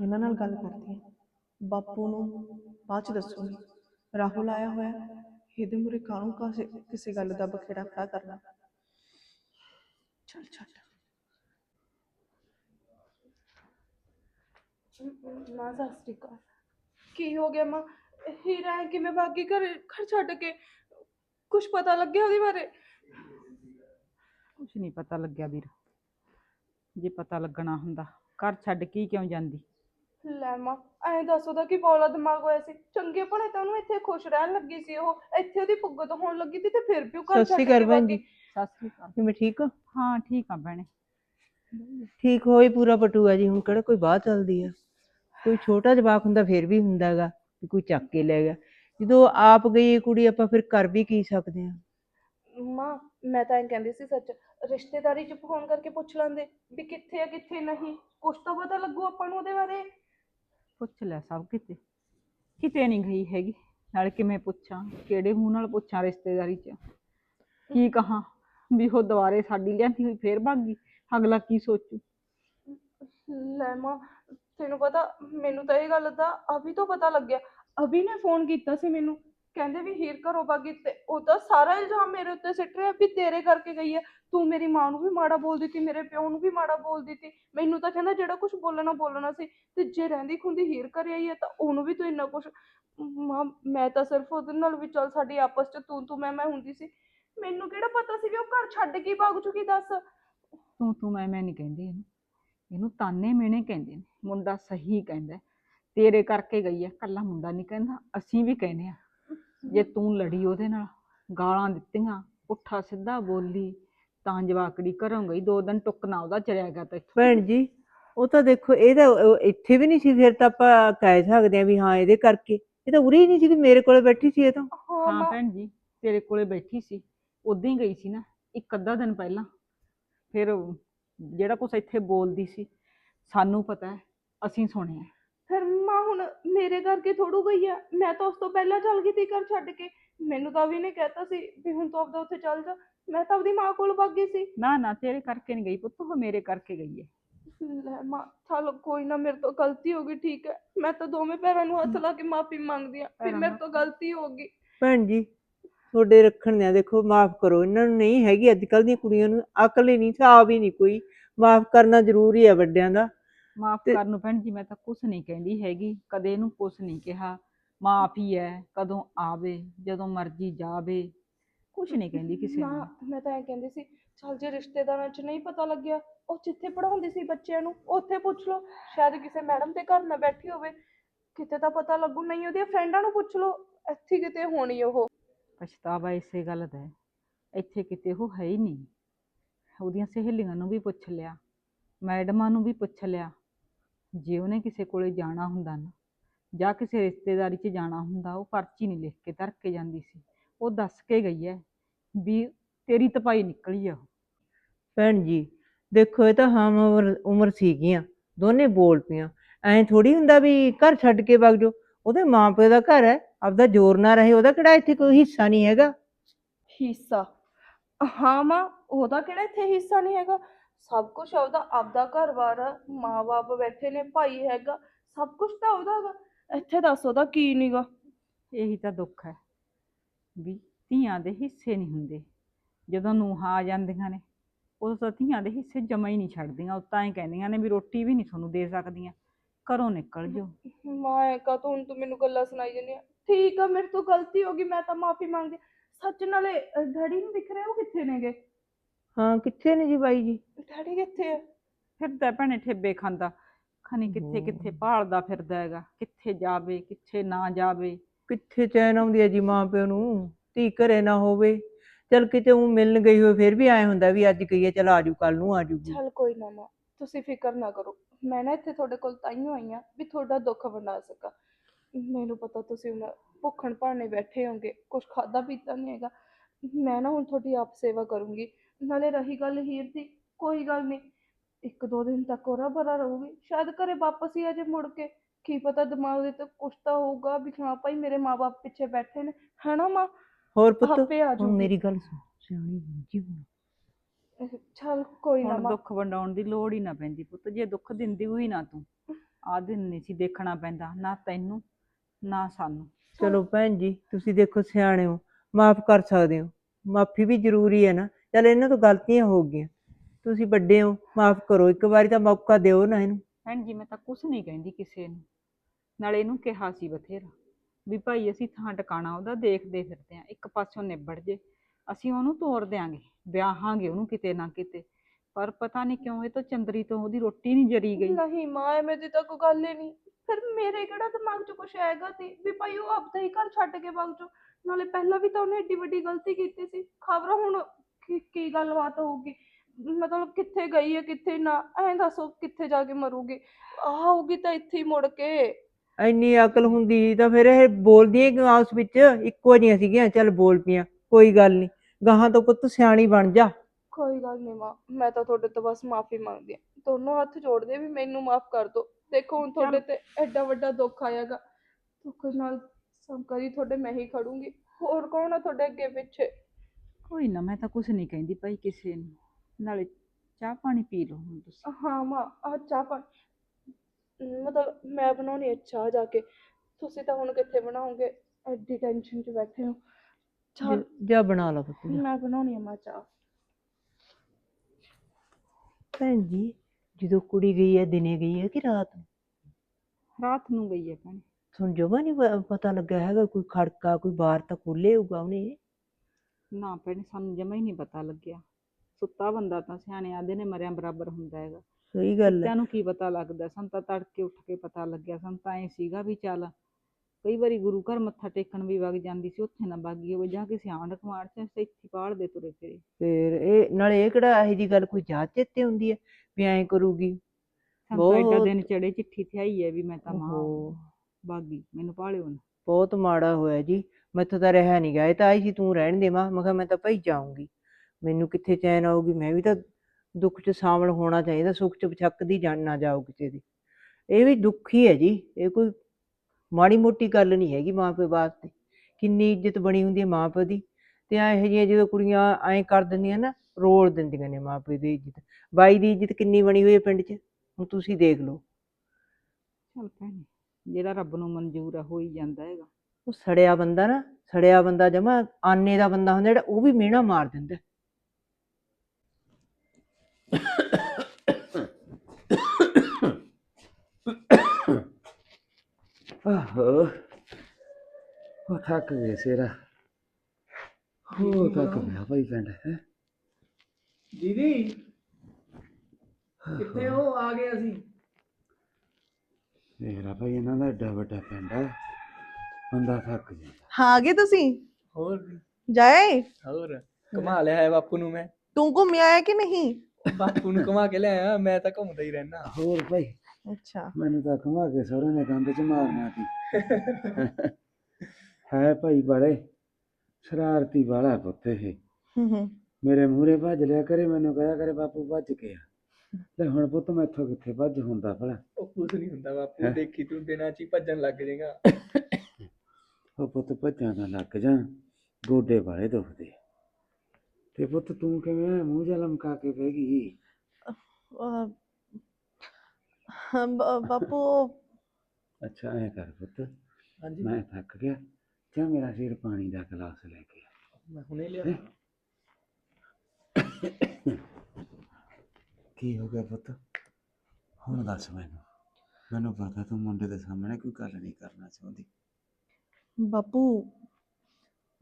ਇਹਨਾਂ ਨਾਲ ਗੱਲ ਕਰਦੀ ਹਾਂ ਬਾਪੂ ਨੂੰ ਬਾਅਦ ਚ ਦੱਸੂਗੀ। ਰਾਹੁਲ ਆਇਆ ਹੋਇਆ ਇਹਦੇ ਮੂਰੇ ਕਾਹਨੂੰ ਕਾਸੇ, ਕਿਸੇ ਗੱਲ ਦਾ ਬਖੇੜਾ ਖੜਾ ਕਰਨਾ? ਚੱਲ ਚੱਲ ਮਾਂ ਸਤਿ ਸ਼੍ਰੀ ਅਕਾਲ। ਕੀ ਹੋ ਗਿਆ ਮਾਂ? ਹੀਰਾ ਹੈ ਕਿਵੇਂ ਬਾਗੀ ਘਰ? ਘਰ ਛੱਡ ਕੇ ਕੁਝ ਪਤਾ ਲੱਗਿਆ ਉਹਦੇ ਬਾਰੇ? ਕੁਛ ਨਹੀਂ ਪਤਾ ਲੱਗਿਆ ਵੀਰ। ਜੇ ਪਤਾ ਲੱਗਣਾ ਹੁੰਦਾ ਘਰ ਛੱਡ ਕੇ ਹੀ ਕਿਉਂ ਜਾਂਦੀ? ਲੈ ਮਾਂ ਐਂ ਦੱਸ ਉਹਦਾ ਕੀ ਬੋਲਾ ਦਿਮਾਗ ਹੋਇਆ ਸੀ? ਚੰਗੇ ਭਲੇ ਤਾਂ ਉਹਨੂੰ ਇੱਥੇ ਖੁਸ਼ ਰਹਿਣ ਲੱਗੀ ਸੀ ਉਹ। ਇੱਥੇ ਉਹਦੀ ਪੁੱਗਤ ਹੋਣ ਲੱਗੀ ਸੀ ਤੇ ਫਿਰ ਵੀ ਉਹ ਘਰ ਸਤਿ ਸ਼੍ਰੀ ਛੱਡ ਕੇ ਭੈਣ ਬਾਗੀ। ਜੀ ਸਤਿ ਸ੍ਰੀ ਅਕਾਲ। ਕਿਵੇਂ ਠੀਕ ਹੋ? ਹਾਂ ਠੀਕ ਆ ਭੈਣੇ। ਠੀਕ ਹੋਈ ਪੂਰਾ ਪਟੂਆ ਜੀ ਹੁਣ ਕਿਹੜਾ ਕੋਈ ਬਾਹ ਚੱਲਦੀ ਆ? ਕੋਈ ਛੋਟਾ ਜਵਾਕ ਹੁੰਦਾ ਫੇਰ ਵੀ ਹੁੰਦਾਗਾ ਵੀ ਕੋਈ ਚੱਕ ਕੇ ਲੈ ਗਿਆ। ਜਦੋਂ ਆਪ ਗਈ ਇਹ ਕੁੜੀ ਆਪਾਂ ਫਿਰ ਕਰ ਵੀ ਕੀ ਸਕਦੇ ਆ ਮਾਂ ਮੈਂ ਤਾਂ ਐਂ ਕਹਿੰਦੀ ਸੀ ਸੱਚ ਰਿਸ਼ਤੇਦਾਰੀ ਚ ਫੋਨ ਕਰਕੇ ਪੁੱਛ ਲੈਂਦੇ ਵੀ ਕਿੱਥੇ ਆ ਕਿੱਥੇ ਨਹੀਂ ਕੁਛ ਤਾਂ ਪਤਾ ਲੱਗੂ ਆਪਾਂ ਨੂੰ ਉਹਦੇ ਬਾਰੇ। ਪੁੱਛ ਲੈ ਸਭ ਕਿਤੇ। ਕਿਤੇ ਨਹੀਂ ਗਈ ਹੈਗੀ। ਨਾਲ ਕਿਵੇਂ ਪੁੱਛਾਂ ਕਿਹੜੇ ਮੂੰਹ ਨਾਲ ਪੁੱਛਾਂ ਰਿਸ਼ਤੇਦਾਰੀ 'ਚ? ਕੀ ਕਹਾਂ ਵੀ ਉਹ ਦੁਬਾਰੇ ਸਾਡੀ ਲਿਆਂਦੀ ਹੋਈ ਫੇਰ ਭੱਗ ਗਈ? ਅਗਲਾ ਕੀ ਸੋਚੂ? ਲੈ ਮਾਂ ਤੈਨੂੰ ਪਤਾ, ਮੈਨੂੰ ਤਾਂ ਇਹ ਗੱਲ ਦਾ ਅਭੀ ਤੋਂ ਪਤਾ ਲੱਗਿਆ। ਅਭੀ ਨੇ ਫੋਨ ਕੀਤਾ ਸੀ ਮੈਨੂੰ, ਕਹਿੰਦੇ ਵੀ ਹੀਰ ਘਰੋਂ ਬਾਗੀ ਤੇ ਉਹ ਤਾਂ ਸਾਰਾ ਇਲਜ਼ਾਮ ਮੇਰੇ ਉੱਤੇ ਸਿੱਟ ਰਿਹਾ ਵੀ ਤੇਰੇ ਕਰਕੇ ਗਈ ਹੈ। ਤੂੰ ਮੇਰੀ ਮਾਂ ਨੂੰ ਵੀ ਮਾੜਾ ਬੋਲ ਦਿੱਤੀ ਮੇਰੇ ਪਿਓ ਨੂੰ ਵੀ ਮਾੜਾ ਬੋਲ ਦਿੱਤੀ ਮੈਨੂੰ ਤਾਂ ਕਹਿੰਦਾ ਜਿਹੜਾ ਕੁਝ ਬੋਲਣਾ ਬੋਲਣਾ ਸੀ ਤੇ ਜੇ ਰਹਿੰਦੀ ਖੁੰਦੀ ਹੀਰ ਘਰੇ ਆਈ ਹੈ ਤਾਂ ਉਹਨੂੰ ਵੀ ਤੂੰ ਇੰਨਾ ਕੁਝ ਮਾਂ, ਮੈਂ ਤਾਂ ਸਿਰਫ ਉਹਦੇ ਨਾਲ ਵੀ ਚੱਲ ਸਾਡੀ ਆਪਸ ਚ ਤੂੰ ਤੂੰ, ਮੈਂ ਮੈਂ ਹੁੰਦੀ ਸੀ। ਮੈਨੂੰ ਕਿਹੜਾ ਪਤਾ ਸੀ ਵੀ ਉਹ ਘਰ ਛੱਡ ਕੇ ਭੱਗ ਚੁੱਕੀ, ਦੱਸ। ਤੂੰ ਤੂੰ, ਮੈਂ ਮੈਂ ਨਹੀਂ ਕਹਿੰਦੀ ਇਹਨੂੰ। ਇਹਨੂੰ ਤਾਨੇ ਮੇਣੇ ਕਹਿੰਦੇ ਨੇ ਮੁੰਡਾ ਸਹੀ ਕਹਿੰਦਾ ਹੈ। ਤੇਰੇ ਕਰਕੇ ਗਈ ਹੈ ਕੱਲਾ ਮੁੰਡਾ ਨਹੀਂ ਕਹਿੰਦਾ ਅਸੀਂ ਵੀ ਕਹਿੰਦੇ ਆ ਜੇ ਤੂੰ ਲੜੀ ਉਹਦੇ ਨਾਲ ਗਾਲਾਂ ਦਿੱਤੀਆਂ ਪੁੱਠਾ ਸਿੱਧਾ ਬੋਲੀ ਤਾਂ ਜਵਾਕੜੀ ਘਰੋਂ ਗਈ ਦੋ ਦਿਨ ਟੁੱਕਣਾ ਉਹਦਾ ਚਲਿਆ ਗਿਆ ਤੇ ਭੈਣ ਜੀ ਉਹ ਤਾਂ ਦੇਖੋ ਇਹ ਤਾਂ ਉਹ ਇੱਥੇ ਵੀ ਨਹੀਂ ਸੀ ਫਿਰ ਤਾਂ ਆਪਾਂ ਕਹਿ ਸਕਦੇ ਆ ਵੀ ਹਾਂ ਇਹਦੇ ਕਰਕੇ। ਇਹ ਤਾਂ ਉਰੇ ਹੀ ਨਹੀਂ ਸੀ ਵੀ ਮੇਰੇ ਕੋਲੇ ਬੈਠੀ ਸੀ ਇਹ ਤਾਂ। ਹਾਂ ਹਾਂ ਭੈਣ ਜੀ ਤੇਰੇ ਕੋਲੇ ਬੈਠੀ ਸੀ ਉਦਾਂ ਹੀ ਗਈ ਸੀ ਨਾ ਇੱਕ ਅੱਧਾ ਦਿਨ ਪਹਿਲਾਂ। ਫਿਰ ਜਿਹੜਾ ਕੁਛ ਇੱਥੇ ਬੋਲਦੀ ਸੀ ਸਾਨੂੰ ਪਤਾ ਹੈ ਅਸੀਂ ਸੁਣਿਆ ਫਿਰ ਮਾਂ ਹੁਣ ਮੇਰੇ ਕਰਕੇ ਥੋੜੂ ਗਈ ਆ ਮੈਂ ਤਾਂ ਉਸ ਤੋਂ ਪਹਿਲਾਂ ਚੱਲ ਗਈ ਤੀ ਘਰ ਛੱਡ ਕੇ। ਮੈਨੂੰ ਤਾਂ ਵੀ ਨੇ ਕਹਿਤਾ ਸੀ ਵੀ ਹੁਣ ਤੂੰ ਆਪਦਾ ਉੱਥੇ ਚੱਲ ਜਾ। ਮੈਂ ਤਾਂ ਆਪਦੀ ਮਾਂ ਕੋਲ ਭੱਗ ਗਈ ਸੀ। ਨਾ ਨਾ ਤੇਰੇ ਕਰਕੇ ਨਹੀਂ ਗਈ ਪੁੱਤ ਉਹ ਮੇਰੇ ਕਰਕੇ ਗਈ ਹੈ। ਲੈ ਮਾਂ ਚੱਲ ਕੋਈ ਨਾ ਮੇਰੇ ਤੋਂ ਗਲਤੀ ਹੋ ਗਈ ਠੀਕ ਹੈ। ਮੈਂ ਤਾਂ ਦੋਵੇਂ ਭੈਣਾਂ ਨੂੰ ਹੱਥ ਲਾ ਕੇ ਮਾਫੀ ਮੰਗਦੀ ਆ ਭੈਣਾਂ ਮੇਰੇ ਤੋਂ ਗਲਤੀ ਹੋ ਗਈ। ਭੈਣ ਜੀ ਤੁਹਾਡੇ ਰੱਖਣ ਨੇ ਦੇਖੋ ਮਾਫ ਕਰੋ ਇਹਨਾਂ ਨੂੰ ਨਹੀਂ ਹੈਗੀ ਅੱਜ ਕੱਲ ਦੀਆਂ ਕੁੜੀਆਂ ਨੂੰ ਅਕਲ ਹੀ ਨਹੀਂ ਹਿਸਾਬ ਹੀ ਨਹੀਂ ਕੋਈ। ਮਾਫ ਕਰਨਾ ਜ਼ਰੂਰੀ ਹੈ ਵੱਡਿਆਂ ਦਾ। ਮਾਫ ਤੇ- ਕਰਨ ਨੂੰ ਭੈਣ ਜੀ ਮੈਂ ਤਾਂ ਕੁਛ ਨਹੀਂ ਕਹਿੰਦੀ ਹੈਗੀ ਕਦੇ ਇਹਨੂੰ ਕੁਛ ਨਹੀਂ ਕਿਹਾ। ਮਾਫ ਹੀ ਹੈ ਕਦੋਂ ਆਵੇ ਜਦੋਂ ਮਰਜ਼ੀ ਜਾਵੇ ਕੁਛ ਨਹੀਂ ਕਹਿੰਦੀ ਕਿਸੇ ਨਾ। ਨੂੰ ਮੈਂ ਤਾਂ ਐਂ ਕਹਿੰਦੀ ਸੀ ਚੱਲ ਜੇ ਰਿਸ਼ਤੇਦਾਰਾਂ 'ਚ ਨਹੀਂ ਪਤਾ ਲੱਗਿਆ ਉਹ ਜਿੱਥੇ ਪੜਾਉਂਦੀ ਸੀ ਬੱਚਿਆਂ ਨੂੰ ਉੱਥੇ ਪੁੱਛ ਲਓ। ਸ਼ਾਇਦ ਕਿਸੇ ਮੈਡਮ ਦੇ ਘਰ ਨਾ ਬੈਠੀ ਹੋਵੇ। ਕਿਤੇ ਤਾਂ ਪਤਾ ਲੱਗੂ ਨਹੀਂ ਉਹਦੀਆਂ ਫਰੈਂਡਾਂ ਨੂੰ ਪੁੱਛ ਲਓ ਇੱਥੇ ਕਿਤੇ ਹੋਣੀ ਉਹ। ਪਛਤਾਵਾ ਇਸੇ ਗੱਲ ਦਾ ਹੈ। ਇੱਥੇ ਕਿਤੇ ਉਹ ਹੈ ਹੀ ਨਹੀਂ। ਉਹਦੀਆਂ ਸਹੇਲੀਆਂ ਨੂੰ ਵੀ ਪੁੱਛ ਲਿਆ ਮੈਡਮਾਂ ਨੂੰ ਵੀ ਪੁੱਛ ਲਿਆ। ਜੇ ਉਹਨੇ ਕਿਸੇ ਕੋਲੇ ਜਾਣਾ ਹੁੰਦਾ ਨਾ ਜਾਂ ਕਿਸੇ ਰਿਸ਼ਤੇਦਾਰੀ 'ਚ ਜਾਣਾ ਹੁੰਦਾ ਉਹ ਪਰਚੀ ਨਹੀਂ ਲਿਖ ਕੇ ਧਰ ਕੇ ਜਾਂਦੀ ਸੀ। ਉਹ ਦੱਸ ਕੇ ਗਈ ਹੈ ਵੀ ਤੇਰੀ ਤਪਾਈ ਨਿਕਲੀ ਆ ਉਹ। ਭੈਣ ਜੀ ਦੇਖੋ ਇਹ ਤਾਂ ਹਮ ਉਮਰ ਉਮਰ ਸੀਗੀਆਂ ਦੋਨੇ ਬੋਲ ਪਈਆਂ। ਐਂ ਥੋੜੀ ਹੁੰਦਾ ਵੀ ਘਰ ਛੱਡ ਕੇ ਵਗ ਜਾਓ। ਉਹਦੇ ਮਾਂ ਪਿਓ ਦਾ ਘਰ ਹੈ ਆਪਦਾ ਜ਼ੋਰ ਨਾ ਰਹੇ ਉਹਦਾ ਕਿਹੜਾ ਇੱਥੇ ਕੋਈ ਹਿੱਸਾ ਨਹੀਂ ਹੈਗਾ। ਹਿੱਸਾ? ਹਾਂ ਮਾਂ ਉਹਦਾ ਕਿਹੜਾ ਇੱਥੇ ਹਿੱਸਾ ਨਹੀਂ ਹੈਗਾ? ਸਭ ਕੁਝ ਉਹਦਾ ਆਪਦਾ ਘਰ-ਬਾਰ ਮਾਂ-ਬਾਪ ਬੈਠੇ ਨੇ ਭਾਈ ਹੈਗਾ ਸਭ ਕੁਝ ਤਾਂ ਉਹਦਾ ਹੈਗਾ। ਇੱਥੇ ਦੱਸ ਉਹਦਾ ਕੀ ਨੀਗਾ? ਇਹੀ ਤਾਂ ਦੁੱਖ ਹੈ ਵੀ ਧੀਆਂ ਦੇ ਹਿੱਸੇ ਨਹੀਂ ਹੁੰਦੇ। ਜਦੋਂ ਨੂੰਹਾਂ ਆ ਜਾਂਦੀਆਂ ਨੇ ਉਦੋਂ ਤਾਂ ਧੀਆਂ ਦੇ ਹਿੱਸੇ ਜਮਾ ਹੀ ਨਹੀਂ ਛੱਡਦੀਆਂ। ਉਹ ਤਾਂ ਹੀ ਕਹਿੰਦੀਆਂ ਨੇ ਵੀ ਰੋਟੀ ਵੀ ਨਹੀਂ ਤੁਹਾਨੂੰ ਦੇ ਸਕਦੀਆਂ। ਘਰੋਂ ਨਿਕਲ ਜਾਓ। ਮਾਂ ਕਾ ਤੂੰ ਹੁਣ ਤੂੰ ਮੈਨੂੰ ਗੱਲਾਂ ਸੁਣਾਈ ਜਾਂਦੀ ਆ? ਠੀਕ ਆ ਮੇਰੇ ਤੋਂ ਗਲਤੀ ਹੋ ਗਈ ਮੈਂ ਤਾਂ ਮਾਫੀ ਮੰਗਦੀ ਸੱਚ ਨਾਲੇ ਡੈਡੀ ਨੂੰ ਦਿਖ ਰਿਹਾ ਉਹ ਕਿੱਥੇ ਨੇਗੇ? ਹਾਂ ਕਿੱਥੇ ਨੇ ਜੀ ਬਾਈ ਜੀ? ਡੈਡੀ ਕਿੱਥੇ ਆ? ਫਿਰਦਾ ਭੈਣੇ ਠੇਬੇ ਖਾਂਦਾ। ਖਨੀ ਕਿੱਥੇ ਕਿੱਥੇ ਭਾਲਦਾ ਫਿਰਦਾ ਹੈਗਾ। ਕਿੱਥੇ ਜਾਵੇ ਕਿੱਥੇ ਨਾ ਜਾਵੇ। ਕਿੱਥੇ ਚੈਨ ਆਉਂਦੀ ਹੈ ਜੀ ਮਾਂ ਪਿਓ ਨੂੰ? ਧੀ ਘਰੇ ਨਾ ਹੋਵੇ। ਚਲ ਕਿਤੇ ਉਹ ਮਿਲਣ ਗਈ ਹੋਵੇ ਫਿਰ ਵੀ ਐ ਹੁੰਦਾ ਵੀ ਅੱਜ ਗਈ ਹੈ ਚਲ ਆਜੂ ਕੱਲ ਨੂੰ ਆਜੂਗੀ ਚੱਲ ਕੋਈ ਨਾ ਮਾਂ ਤੁਸੀਂ ਫਿਕਰ ਨਾ ਕਰੋ। ਮੈਂ ਨਾ ਇੱਥੇ ਤੁਹਾਡੇ ਕੋਲ ਤਾਈਓ ਆਈ ਆ ਵੀ ਤੁਹਾਡਾ ਦੁੱਖ ਵੰਡਾ ਸਕਾਂ। ਮੈਨੂੰ ਪਤਾ ਤੁਸੀਂ ਹੁਣ ਭੁੱਖਣ ਭਾਣੇ ਬੈਠੇ ਹੋਗੇ ਕੁਝ ਖਾਦਾ ਪੀਤਾ ਨਹੀਂ ਹੈਗਾ। ਮੈਂ ਨਾ ਹੁਣ ਤੁਹਾਡੀ ਆਪ ਸੇਵਾ ਕਰੂੰਗੀ। ਨਾਲੇ ਰਹੀ ਗੱਲ ਹੀਰ ਦੀ ਕੋਈ ਗੱਲ ਨਹੀਂ। ਇੱਕ ਦੋ ਦਿਨ ਤੱਕ ਉਹਰਾ ਬਰਾ ਰਹੂਗੀ। ਸ਼ਾਇਦ ਘਰੇ ਵਾਪਸ ਹੀ ਆ ਜੇ ਮੁੜ ਕੇ। ਕੀ ਪਤਾ ਦਿਮਾਗ ਦੇ ਤੇ ਕੁਛ ਤਾਂ ਹੋਊਗਾ ਵੀ ਹਾਂ ਭਾਈ ਮੇਰੇ ਮਾਪੇ ਪਿੱਛੇ ਬੈਠੇ ਨੇ। ਹਨਾ ਮਾਂ? ਹੋਰ ਪੁੱਤ ਆਪੇ ਆ ਹੁਣ ਜਾਊਗੀ ਮੇਰੀ ਗੱਲ ਸੁਣ। ਸਿਆਣੀ ਬਣ ਜੀ ਹੁਣ ਚੱਲ ਕੋਈ ਨਾ ਹੁਣ ਮਾਂ। ਦੁੱਖ ਵੰਡਾਉਣ ਦੀ ਲੋੜ ਹੀ ਨਾ ਪੈਂਦੀ ਪੁੱਤ। ਜੇ ਦੁੱਖ ਦਿੰਦੀ ਹੋਈ ਨਾ ਤੂੰ ਆ ਦਿਨ ਨਹੀਂ ਸੀ ਦੇਖਣਾ ਪੈਂਦਾ ਨਾ ਤੈਨੂੰ ਨਾ ਸਾਨੂੰ। ਚਲੋ ਭੈਣ ਜੀ ਤੁਸੀਂ ਦੇਖੋ ਸਿਆਣੇ ਹੋ। ਮਾਫ ਕਰ ਸਕਦੇ ਹੋ। ਮਾਫੀ ਵੀ ਜ਼ਰੂਰੀ ਹੈ ਨਾ। ਚਲ ਇਹਨਾਂ ਤੋਂ ਗਲਤੀਆਂ ਹੋ ਗਈਆਂ। ਤੁਸੀਂ ਵੱਡੇ ਹੋ ਮਾਫ ਕਰੋ ਇੱਕ ਵਾਰੀ ਤਾਂ ਮੌਕਾ ਦਿਓ ਨਾ ਇਹਨੂੰ। ਭੈਣ ਜੀ ਮੈਂ ਤਾਂ ਕੁਛ ਨਹੀਂ ਕਹਿੰਦੀ ਕਿਸੇ ਨੂੰ। ਨਾਲੇ ਇਹਨੂੰ ਕਿਹਾ ਸੀ ਬਥੇਰਾ ਵੀ ਭਾਈ ਅਸੀਂ ਥਾਂ ਟਿਕਾਣਾ ਉਹਦਾ ਦੇਖਦੇ ਫਿਰਦੇ ਆ ਇੱਕ ਪਾਸਿਓਂ ਨਿਬੜ ਜੇ। ਅਸੀਂ ਉਹਨੂੰ ਤੋਰ ਦਿਆਂਗੇ ਵਿਆਹਾਂਗੇ ਉਹਨੂੰ ਕਿਤੇ ਨਾ ਕਿਤੇ। ਪਰ ਪਤਾ ਨਹੀਂ ਕਿਉਂ ਇਹ ਤਾਂ ਚੰਦਰੀ ਤੋਂ ਉਹਦੀ ਰੋਟੀ ਨਹੀਂ ਜਰੀ ਗਈ। ਨਹੀਂ ਮਾਂ ਐਵੇਂ ਦੀ ਤਾਂ ਕੋਈ ਗੱਲ ਹੀ ਨਹੀਂ। ਫਿਰ ਮੇਰੇ ਕਿਹੜਾ ਦਿਮਾਗ 'ਚ ਕੁਛ ਆਏਗਾ ਸੀ ਵੀ ਭਾਈ ਉਹ ਆਪਦਾ ਹੀ ਘਰ ਛੱਡ ਕੇ ਵਗ ਜਾਓ। ਨਾਲੇ ਪਹਿਲਾਂ ਵੀ ਤਾਂ ਉਹਨੇ ਏਡੀ ਵੱਡੀ ਗਲਤੀ ਕੀਤੀ ਸੀ। ਖਬਰ ਹੁਣ ਕੀ ਕੀ ਗੱਲਬਾਤ ਹੋਊਗੀ? ਮਤਲਬ ਕਿੱਥੇ ਗਈ ਹੈ ਕਿੱਥੇ ਨਾ? ਐਂ ਦੱਸੋ ਕਿੱਥੇ ਜਾ ਕੇ ਮਰੂਗੀ? ਆਊਗੀ ਤਾਂ ਇੱਥੇ ਹੀ ਮੁੜ ਕੇ। ਇੰਨੀ ਅਕਲ ਹੁੰਦੀ ਤਾਂ ਫਿਰ ਇਹ ਬੋਲਦੀਆਂ ਕਿਉਂ ਆਪਸ ਵਿੱਚ? ਇੱਕੋ ਜਿਹੀਆਂ ਸੀਗੀਆਂ ਚੱਲ ਬੋਲ ਪਈਆਂ ਕੋਈ ਗੱਲ ਨਹੀਂ। ਗਾਹਾਂ ਤੋਂ ਪੁੱਤ ਸਿਆਣੀ ਬਣ ਜਾ। ਕੋਈ ਗੱਲ ਨਹੀਂ ਮਾਂ ਮੈਂ ਤਾਂ ਤੁਹਾਡੇ ਤੋਂ ਬਸ ਮਾਫੀ ਮੰਗਦੀ ਹਾਂ। ਦੋਨੋਂ ਹੱਥ ਜੋੜਦੇ ਵੀ ਮੈਨੂੰ ਮਾਫ ਕਰ ਦਿਓ ਦੇਖੋ ਹੁਣ ਤੁਹਾਡੇ ਤੇ ਐਡਾ ਵੱਡਾ ਦੁੱਖ ਆਇਆਗਾ। ਦੁੱਖ ਨਾਲ ਸੰਕਰੀ ਤੁਹਾਡੇ ਮੈਂ ਹੀ ਖੜੂੰਗੀ। ਹੋਰ ਕੌਣ ਆ ਤੁਹਾਡੇ ਅੱਗੇ ਪਿੱਛੇ? ਕੋਈ ਨਾ ਮੈਂ ਤਾਂ ਕੁਛ ਨਹੀਂ ਕਹਿੰਦੀ ਭਾਈ ਕਿਸੇ ਨੂੰ। ਨਾਲੇ ਚਾਹ ਪਾਣੀ ਪੀ ਲਓ ਹੁਣ ਤੁਸੀਂ। ਹਾਂ ਮਾਂ ਆਹ ਚਾਹ ਪਾ ਮਤਲਬ ਮੈਂ ਬਣਾਉਣੀ ਹੈ ਚਾਹ ਜਾ ਕੇ। ਤੁਸੀਂ ਤਾਂ ਹੁਣ ਕਿੱਥੇ ਬਣਾਓਗੇ? ਐਡੀ ਟੈਨਸ਼ਨ 'ਚ ਬੈਠੇ ਹੋ। ਚਾਹ ਜਾ- ਬਣਾ ਲਾ ਪੁੱਤ। ਮੈਂ ਬਣਾਉਣੀ ਹੈ ਮਾਂ ਚਾਹ। ਭੈਣ ਜੀ ਜਦੋਂ ਕੁੜੀ ਗਈ ਹੈ ਦਿਨੇ ਗਈ ਹੈ ਕਿ ਰਾਤ ਨੂੰ? ਰਾਤ ਨੂੰ ਗਈ ਹੈ ਭੈਣ। ਤੁਹਾਨੂੰ ਜਮਾ ਨਹੀਂ ਪਤਾ ਲੱਗਾ ਹੈਗਾ ਕੋਈ ਖੜਕਾ ਕੋਈ ਬਾਹਰ ਤਾਂ ਖੋਲੇ ਹੋਊਗਾ ਉਹਨੇ ਨਾ ਭੈਣ ਸਾਨੂੰ ਜਮਾ ਹੀ ਨਹੀਂ ਪਤਾ ਲੱਗਿਆ। ਸੁੱਤਾ ਬੰਦਾ ਤਾਂ ਸਿਆਣੇ ਆਦੇ ਨੇ ਮਰਿਆਂ ਬਰਾਬਰ ਹੁੰਦਾ ਹੈਗਾ। ਸਹੀ ਗੱਲ ਹੈ। ਬੱਚਿਆਂ ਨੂੰ ਕੀ ਪਤਾ ਲੱਗਦਾ? ਸਾਨੂੰ ਤਾਂ ਤੜਕੇ ਉੱਠ ਕੇ ਪਤਾ ਲੱਗਿਆ। ਸਾਨੂੰ ਤਾਂ ਐ ਸੀਗਾ ਵੀ ਚੱਲ ਕਈ ਵਾਰੀ ਗੁਰੂ ਘਰ ਮੱਥਾ ਟੇਕਣ ਵੀ ਵਗ ਜਾਂਦੀ ਸੀ ਉੱਥੇ ਨਾ ਬਾਗੀ ਹੋਵੇ ਜਾਂ ਕਿਸੇ ਆਂਢ ਗੁਆਂਢ ਚ ਅਸੀਂ ਇੱਥੇ ਪਾਲ ਦੇ ਤੁਰੇ ਫਿਰੇ। ਫਿਰ ਇਹ ਨਾਲੇ ਇਹ ਕਿਹੜਾ ਇਹੋ ਜੀ ਗੱਲ ਕੋਈ ਯਾਦ ਚੇਤੇ ਹੁੰਦੀ ਹੈ ਵੀ ਐਂ ਕਰੂਗੀ? ਸਾਨੂੰ ਤਾਂ ਐਡਾ ਬਹੁਤ- ਦਿਨ ਚੜੇ ਚਿੱਠੀ ਥਿਆਈ ਹੈ ਵੀ ਮੈਂ ਤਾਂ ਮਾਂ ਓਹੋ, ਬਾਗੀ ਮੈਨੂੰ ਪਾਲਿਓ ਨਾ। ਬਹੁਤ ਮਾੜਾ ਹੋਇਆ ਜੀ। ਮੈਥੋਂ ਤਾਂ ਰਿਹਾ ਨਹੀਂ ਗਿਆ ਇਹ ਤਾਂ ਆਈ ਸੀ ਤੂੰ ਰਹਿਣ ਦੇ ਮਾਂ। ਮੈਂ ਕਿਹਾ ਮੈਂ ਤਾਂ ਭਾਈ ਜਾਊਂਗੀ। ਮੈਨੂੰ ਕਿੱਥੇ ਚੈਨ ਆਊਗੀ? ਮੈਂ ਵੀ ਤਾਂ ਦੁੱਖ 'ਚ ਸ਼ਾਮਲ ਹੋਣਾ ਚਾਹੀਦਾ, ਸੁੱਖ 'ਚ ਛੱਕਦੀ ਜਾਣ ਨਾ ਜਾਓ ਕਿਸੇ ਦੀ। ਇਹ ਵੀ ਦੁੱਖ ਹੀ ਹੈ ਜੀ। ਇਹ ਕੋਈ ਮਾੜੀ ਮੋਟੀ ਗੱਲ ਨਹੀਂ ਹੈਗੀ ਮਾਂ ਪਿਓ ਵਾਸਤੇ। ਕਿੰਨੀ ਇੱਜ਼ਤ ਬਣੀ ਹੁੰਦੀ ਹੈ ਮਾਂ ਪਿਓ ਦੀ। ਤੇ ਐ ਇਹੋ ਜਿਹੀਆਂ ਜਦੋਂ ਕੁੜੀਆਂ ਐਂ ਕਰ ਦਿੰਦੀਆਂ ਨਾ, ਰੋਲ ਦਿੰਦੀਆਂ ਨੇ ਮਾਂ ਪਿਓ ਦੀ ਇੱਜ਼ਤ। ਬਾਈ ਦੀ ਇੱਜ਼ਤ ਕਿੰਨੀ ਬਣੀ ਹੋਈ ਹੈ ਪਿੰਡ 'ਚ? ਹੁਣ ਤੁਸੀਂ ਦੇਖ ਲਓ। ਚੱਲ ਭੈਣੇ। ਜਿਹੜਾ ਰੱਬ ਨੂੰ ਮਨਜ਼ੂਰ ਆ ਹੋ ਹੀ ਜਾਂਦਾ ਹੈਗਾ। ਉਹ ਸੜਿਆ ਬੰਦਾ ਨਾ ਸੜਿਆ ਬੰਦਾ ਜਮਾ ਆਨੇ ਦਾ ਬੰਦਾ ਹੁੰਦਾ ਜਿਹੜਾ ਉਹ ਵੀ ਮਿਹਣਾ ਮਾਰ ਦਿੰਦਾ। ਆਹੋ ਉਹ ਥੱਕ ਗਏ ਸੇਰਾ ਹੋ ਥੱਕ ਗਿਆ ਭਾਈ ਪਿੰਡ ਹੈ। ਦੀਦੀ ਕਿੱਥੇ ਹੋ? ਆ ਗਏ ਅਸੀਂ। ਮੇਰਾ ਭਾਈ ਇਹਨਾਂ ਦਾ ਏਡਾ ਵੱਡਾ ਪਿੰਡ ਹੈ। ਬੰਦਾ ਥੱਕ ਜਾਂਦਾ। ਹਾਂ ਆ ਗਏ ਤੁਸੀਂ? ਹੋਰ ਵੀ, ਜਾਏ? ਹੋਰ ਘੁਮਾ ਲਿਆ ਹੈ ਬਾਪੂ ਨੂੰ ਮੈਂ। ਤੂੰ ਘੁੰਮਿਆ ਆਇਆ ਕਿ ਨਹੀਂ? ਬਾਪੂ ਨੂੰ ਘੁਮਾ ਕੇ ਲਿਆਇਆ ਮੈਂ ਤਾਂ ਘੁੰਮਦਾ ਹੀ ਰਹਿਣਾ ਹੋਰ ਭਾਈ ਅੱਛਾ। ਮੈਨੂੰ ਤਾਂ ਘੁਮਾ ਕੇ ਸਹੁਰੇ ਨੇ ਕੰਧ 'ਚ ਮਾਰਨਾ ਸੀ। ਹੈ ਭਾਈ ਬੜੇ ਸ਼ਰਾਰਤੀ ਵਾਲਾ ਪੁੱਤ ਇਹ। ਹੂੰ ਹੂੰ। ਮੇਰੇ ਮੂਹਰੇ ਭੱਜ ਲਿਆ ਕਰੇ ਮੈਨੂੰ ਕਹਿਆ ਕਰੇ ਬਾਪੂ ਭੱਜ ਕੇ ਆ। ਤੇ ਹੁਣ ਪੁੱਤ ਮੈਥੋਂ ਕਿੱਥੇ ਭੱਜ ਹੁੰਦਾ ਭਲਾ? ਉਹ ਕੁਝ ਨਹੀਂ ਹੁੰਦਾ ਬਾਪੂ? ਦੇਖੀ ਤੂੰ ਦਿਨਾਂ ਚ ਹੀ ਭੱਜਣ ਲੱਗ ਜਾਏਗਾ ਉਹ ਪੁੱਤ ਭੱਜਾਂ ਦਾ ਲੱਗ ਜਾ ਗੋਡੇ ਵਾਲੇ ਦੁਖਦੇ। ਤੇ ਪੁੱਤ ਤੂੰ ਕਿਵੇਂ ਮੂੰਹ ਜਿਹਾ ਲਮਕਾ ਕੇ ਬਹਿ ਗਈ? ਅਹ, ਹਾਂ, ਬ- ਬਾਪੂ। ਅੱਛਾ ਐ ਕਰ ਪੁੱਤ ਹਾਂਜੀ। ਮੈਂ ਥੱਕ ਗਿਆ ਜਾ ਮੇਰਾ ਸਿਰ ਪਾਣੀ ਦਾ ਗਲਾਸ ਲੈ ਕੇ ਆ। ਮੈਂ ਹੁਣੇ ਲਿਆ। ਹੈਂ? ਕੀ ਹੋ ਗਿਆ ਪੁੱਤ? ਹੁਣ ਦੱਸ ਮੈਨੂੰ। ਮੈਨੂੰ ਪਤਾ ਤੂੰ ਮੁੰਡੇ ਦੇ ਸਾਹਮਣੇ ਕੋਈ ਗੱਲ ਨਹੀਂ ਕਰਨਾ ਚਾਹੁੰਦੀ। ਬਾਪੂ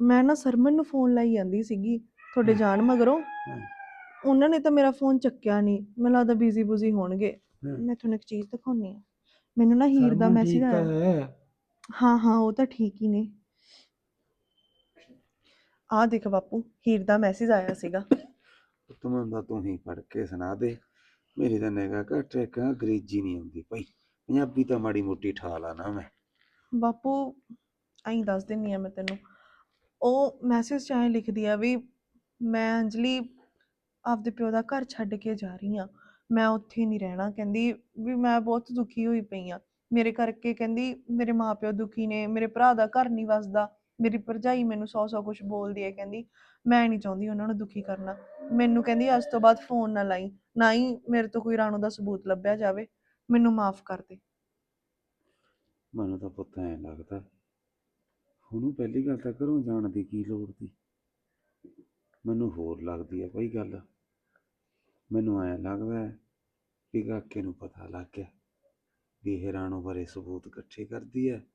ਮੈਂ ਨਾ ਸਰਮਨ ਨੂੰ ਫੋਨ ਲਾਈ ਜਾਂਦੀ ਸੀਗੀ ਤੁਹਾਡੇ। ਜਾਣ ਮਗਰੋਂ। ਹਾਂ। ਉਹਨਾਂ ਨੇ ਤਾਂ ਮੇਰਾ ਫੋਨ ਚੱਕਿਆ ਨਹੀਂ। ਮੈਨੂੰ ਲੱਗਦਾ ਬਿਜ਼ੀ ਬੁਜ਼ੀ ਹੋਣਗੇ। ਹਾਂ। ਮੈਂ ਤੁਹਾਨੂੰ ਇੱਕ ਚੀਜ਼ ਦਿਖਾਉਣੀ ਆ ਮੈਨੂੰ ਨਾ ਹੀਰ ਦਾ ਸਰਮਨ ਮੈਸੇਜ ਠੀਕ ਤਾਂ ਆਇਆ ਹੈ। ਹਾਂ ਹਾਂ ਉਹ ਤਾਂ ਠੀਕ ਹੀ ਨੇ। ਆ ਦੇਖ ਬਾਪੂ ਹੀਰ ਦਾ ਮੈਸੇਜ ਆਇਆ ਸੀਗਾ। ਤੁਮਨ ਦਾ ਤੂੰ ਹੀ ਪੜ੍ਹ ਕੇ ਸੁਣਾ ਦੇ। ਮੇਰੀ ਤਾਂ ਨਿਗਾਹ ਘੱਟ ਇੱਕ ਅੰਗਰੇਜ਼ੀ ਨਹੀਂ ਆਉਂਦੀ ਭਾਈ। ਪੰਜਾਬੀ ਤਾਂ ਮਾੜੀ ਮੋਟੀ ਠਾ ਲਾ ਨਾ ਮੈਂ। ਬਾਪੂ, ਐਂ ਦੱਸ ਦਿੰਨੀ ਆ ਮੈਂ ਤੈਨੂੰ। ਉਹ ਮੈਸੇਜ ਚ ਐਂ ਲਿਖਦੀ ਆ ਵੀ ਮੈਂ ਅੰਜਲੀ ਆਪਦੇ ਪਿਓ ਦਾ ਘਰ ਛੱਡ ਕੇ ਜਾ ਰਹੀ ਆ। ਮੈਂ ਉੱਥੇ ਨਹੀਂ ਰਹਿਣਾ। ਕਹਿੰਦੀ ਵੀ ਮੈਂ ਬਹੁਤ ਦੁਖੀ ਹੋਈ ਪਈ ਆ। ਮੇਰੇ ਕਰਕੇ ਕਹਿੰਦੀ ਮੇਰੇ ਮਾਪਿਓ ਦੁਖੀ ਨੇ, ਮੇਰੇ ਭਰਾ ਦਾ ਘਰ ਨਹੀਂ ਵਸਦਾ। ਮੇਰੀ ਭਰਜਾਈ ਮੈਨੂੰ ਸੌ ਸੌ ਕੁਝ ਬੋਲਦੀ ਹੈ ਕਹਿੰਦੀ ਮੈਂ ਨਹੀਂ ਚਾਹੁੰਦੀ ਉਹਨਾਂ ਨੂੰ ਦੁਖੀ ਕਰਨਾ। ਮੈਨੂੰ ਕਹਿੰਦੀ ਅੱਜ ਤੋਂ ਬਾਅਦ ਫੋਨ ਨਾ ਲਾਈ। ਨਾ ਹੀ ਮੇਰੇ ਤੋਂ ਕੋਈ ਰਾਣੋ ਦਾ ਸਬੂਤ ਲੱਭਿਆ ਜਾਵੇ, ਮੈਨੂੰ ਮਾਫ ਕਰ ਦੇ। ਮੈਨੂੰ ਤਾਂ ਪੁੱਤ ਐਂ ਲੱਗਦਾ ਉਹਨੂੰ ਪਹਿਲੀ ਗੱਲ ਤਾਂ ਘਰੋਂ ਜਾਣ ਦੀ ਕੀ ਲੋੜ ਸੀ? ਮੈਨੂੰ ਹੋਰ ਲੱਗਦੀ ਹੈ ਭਾਈ ਗੱਲ। ਮੈਨੂੰ ਐਂ ਲੱਗਦਾ ਹੈ ਵੀ ਕਾਕੇ ਨੂੰ ਪਤਾ ਲੱਗ ਗਿਆ ਵੀ ਇਹ ਰਾਣੋ ਬਾਰੇ ਸਬੂਤ ਇਕੱਠੇ ਕਰਦੀ ਹੈ।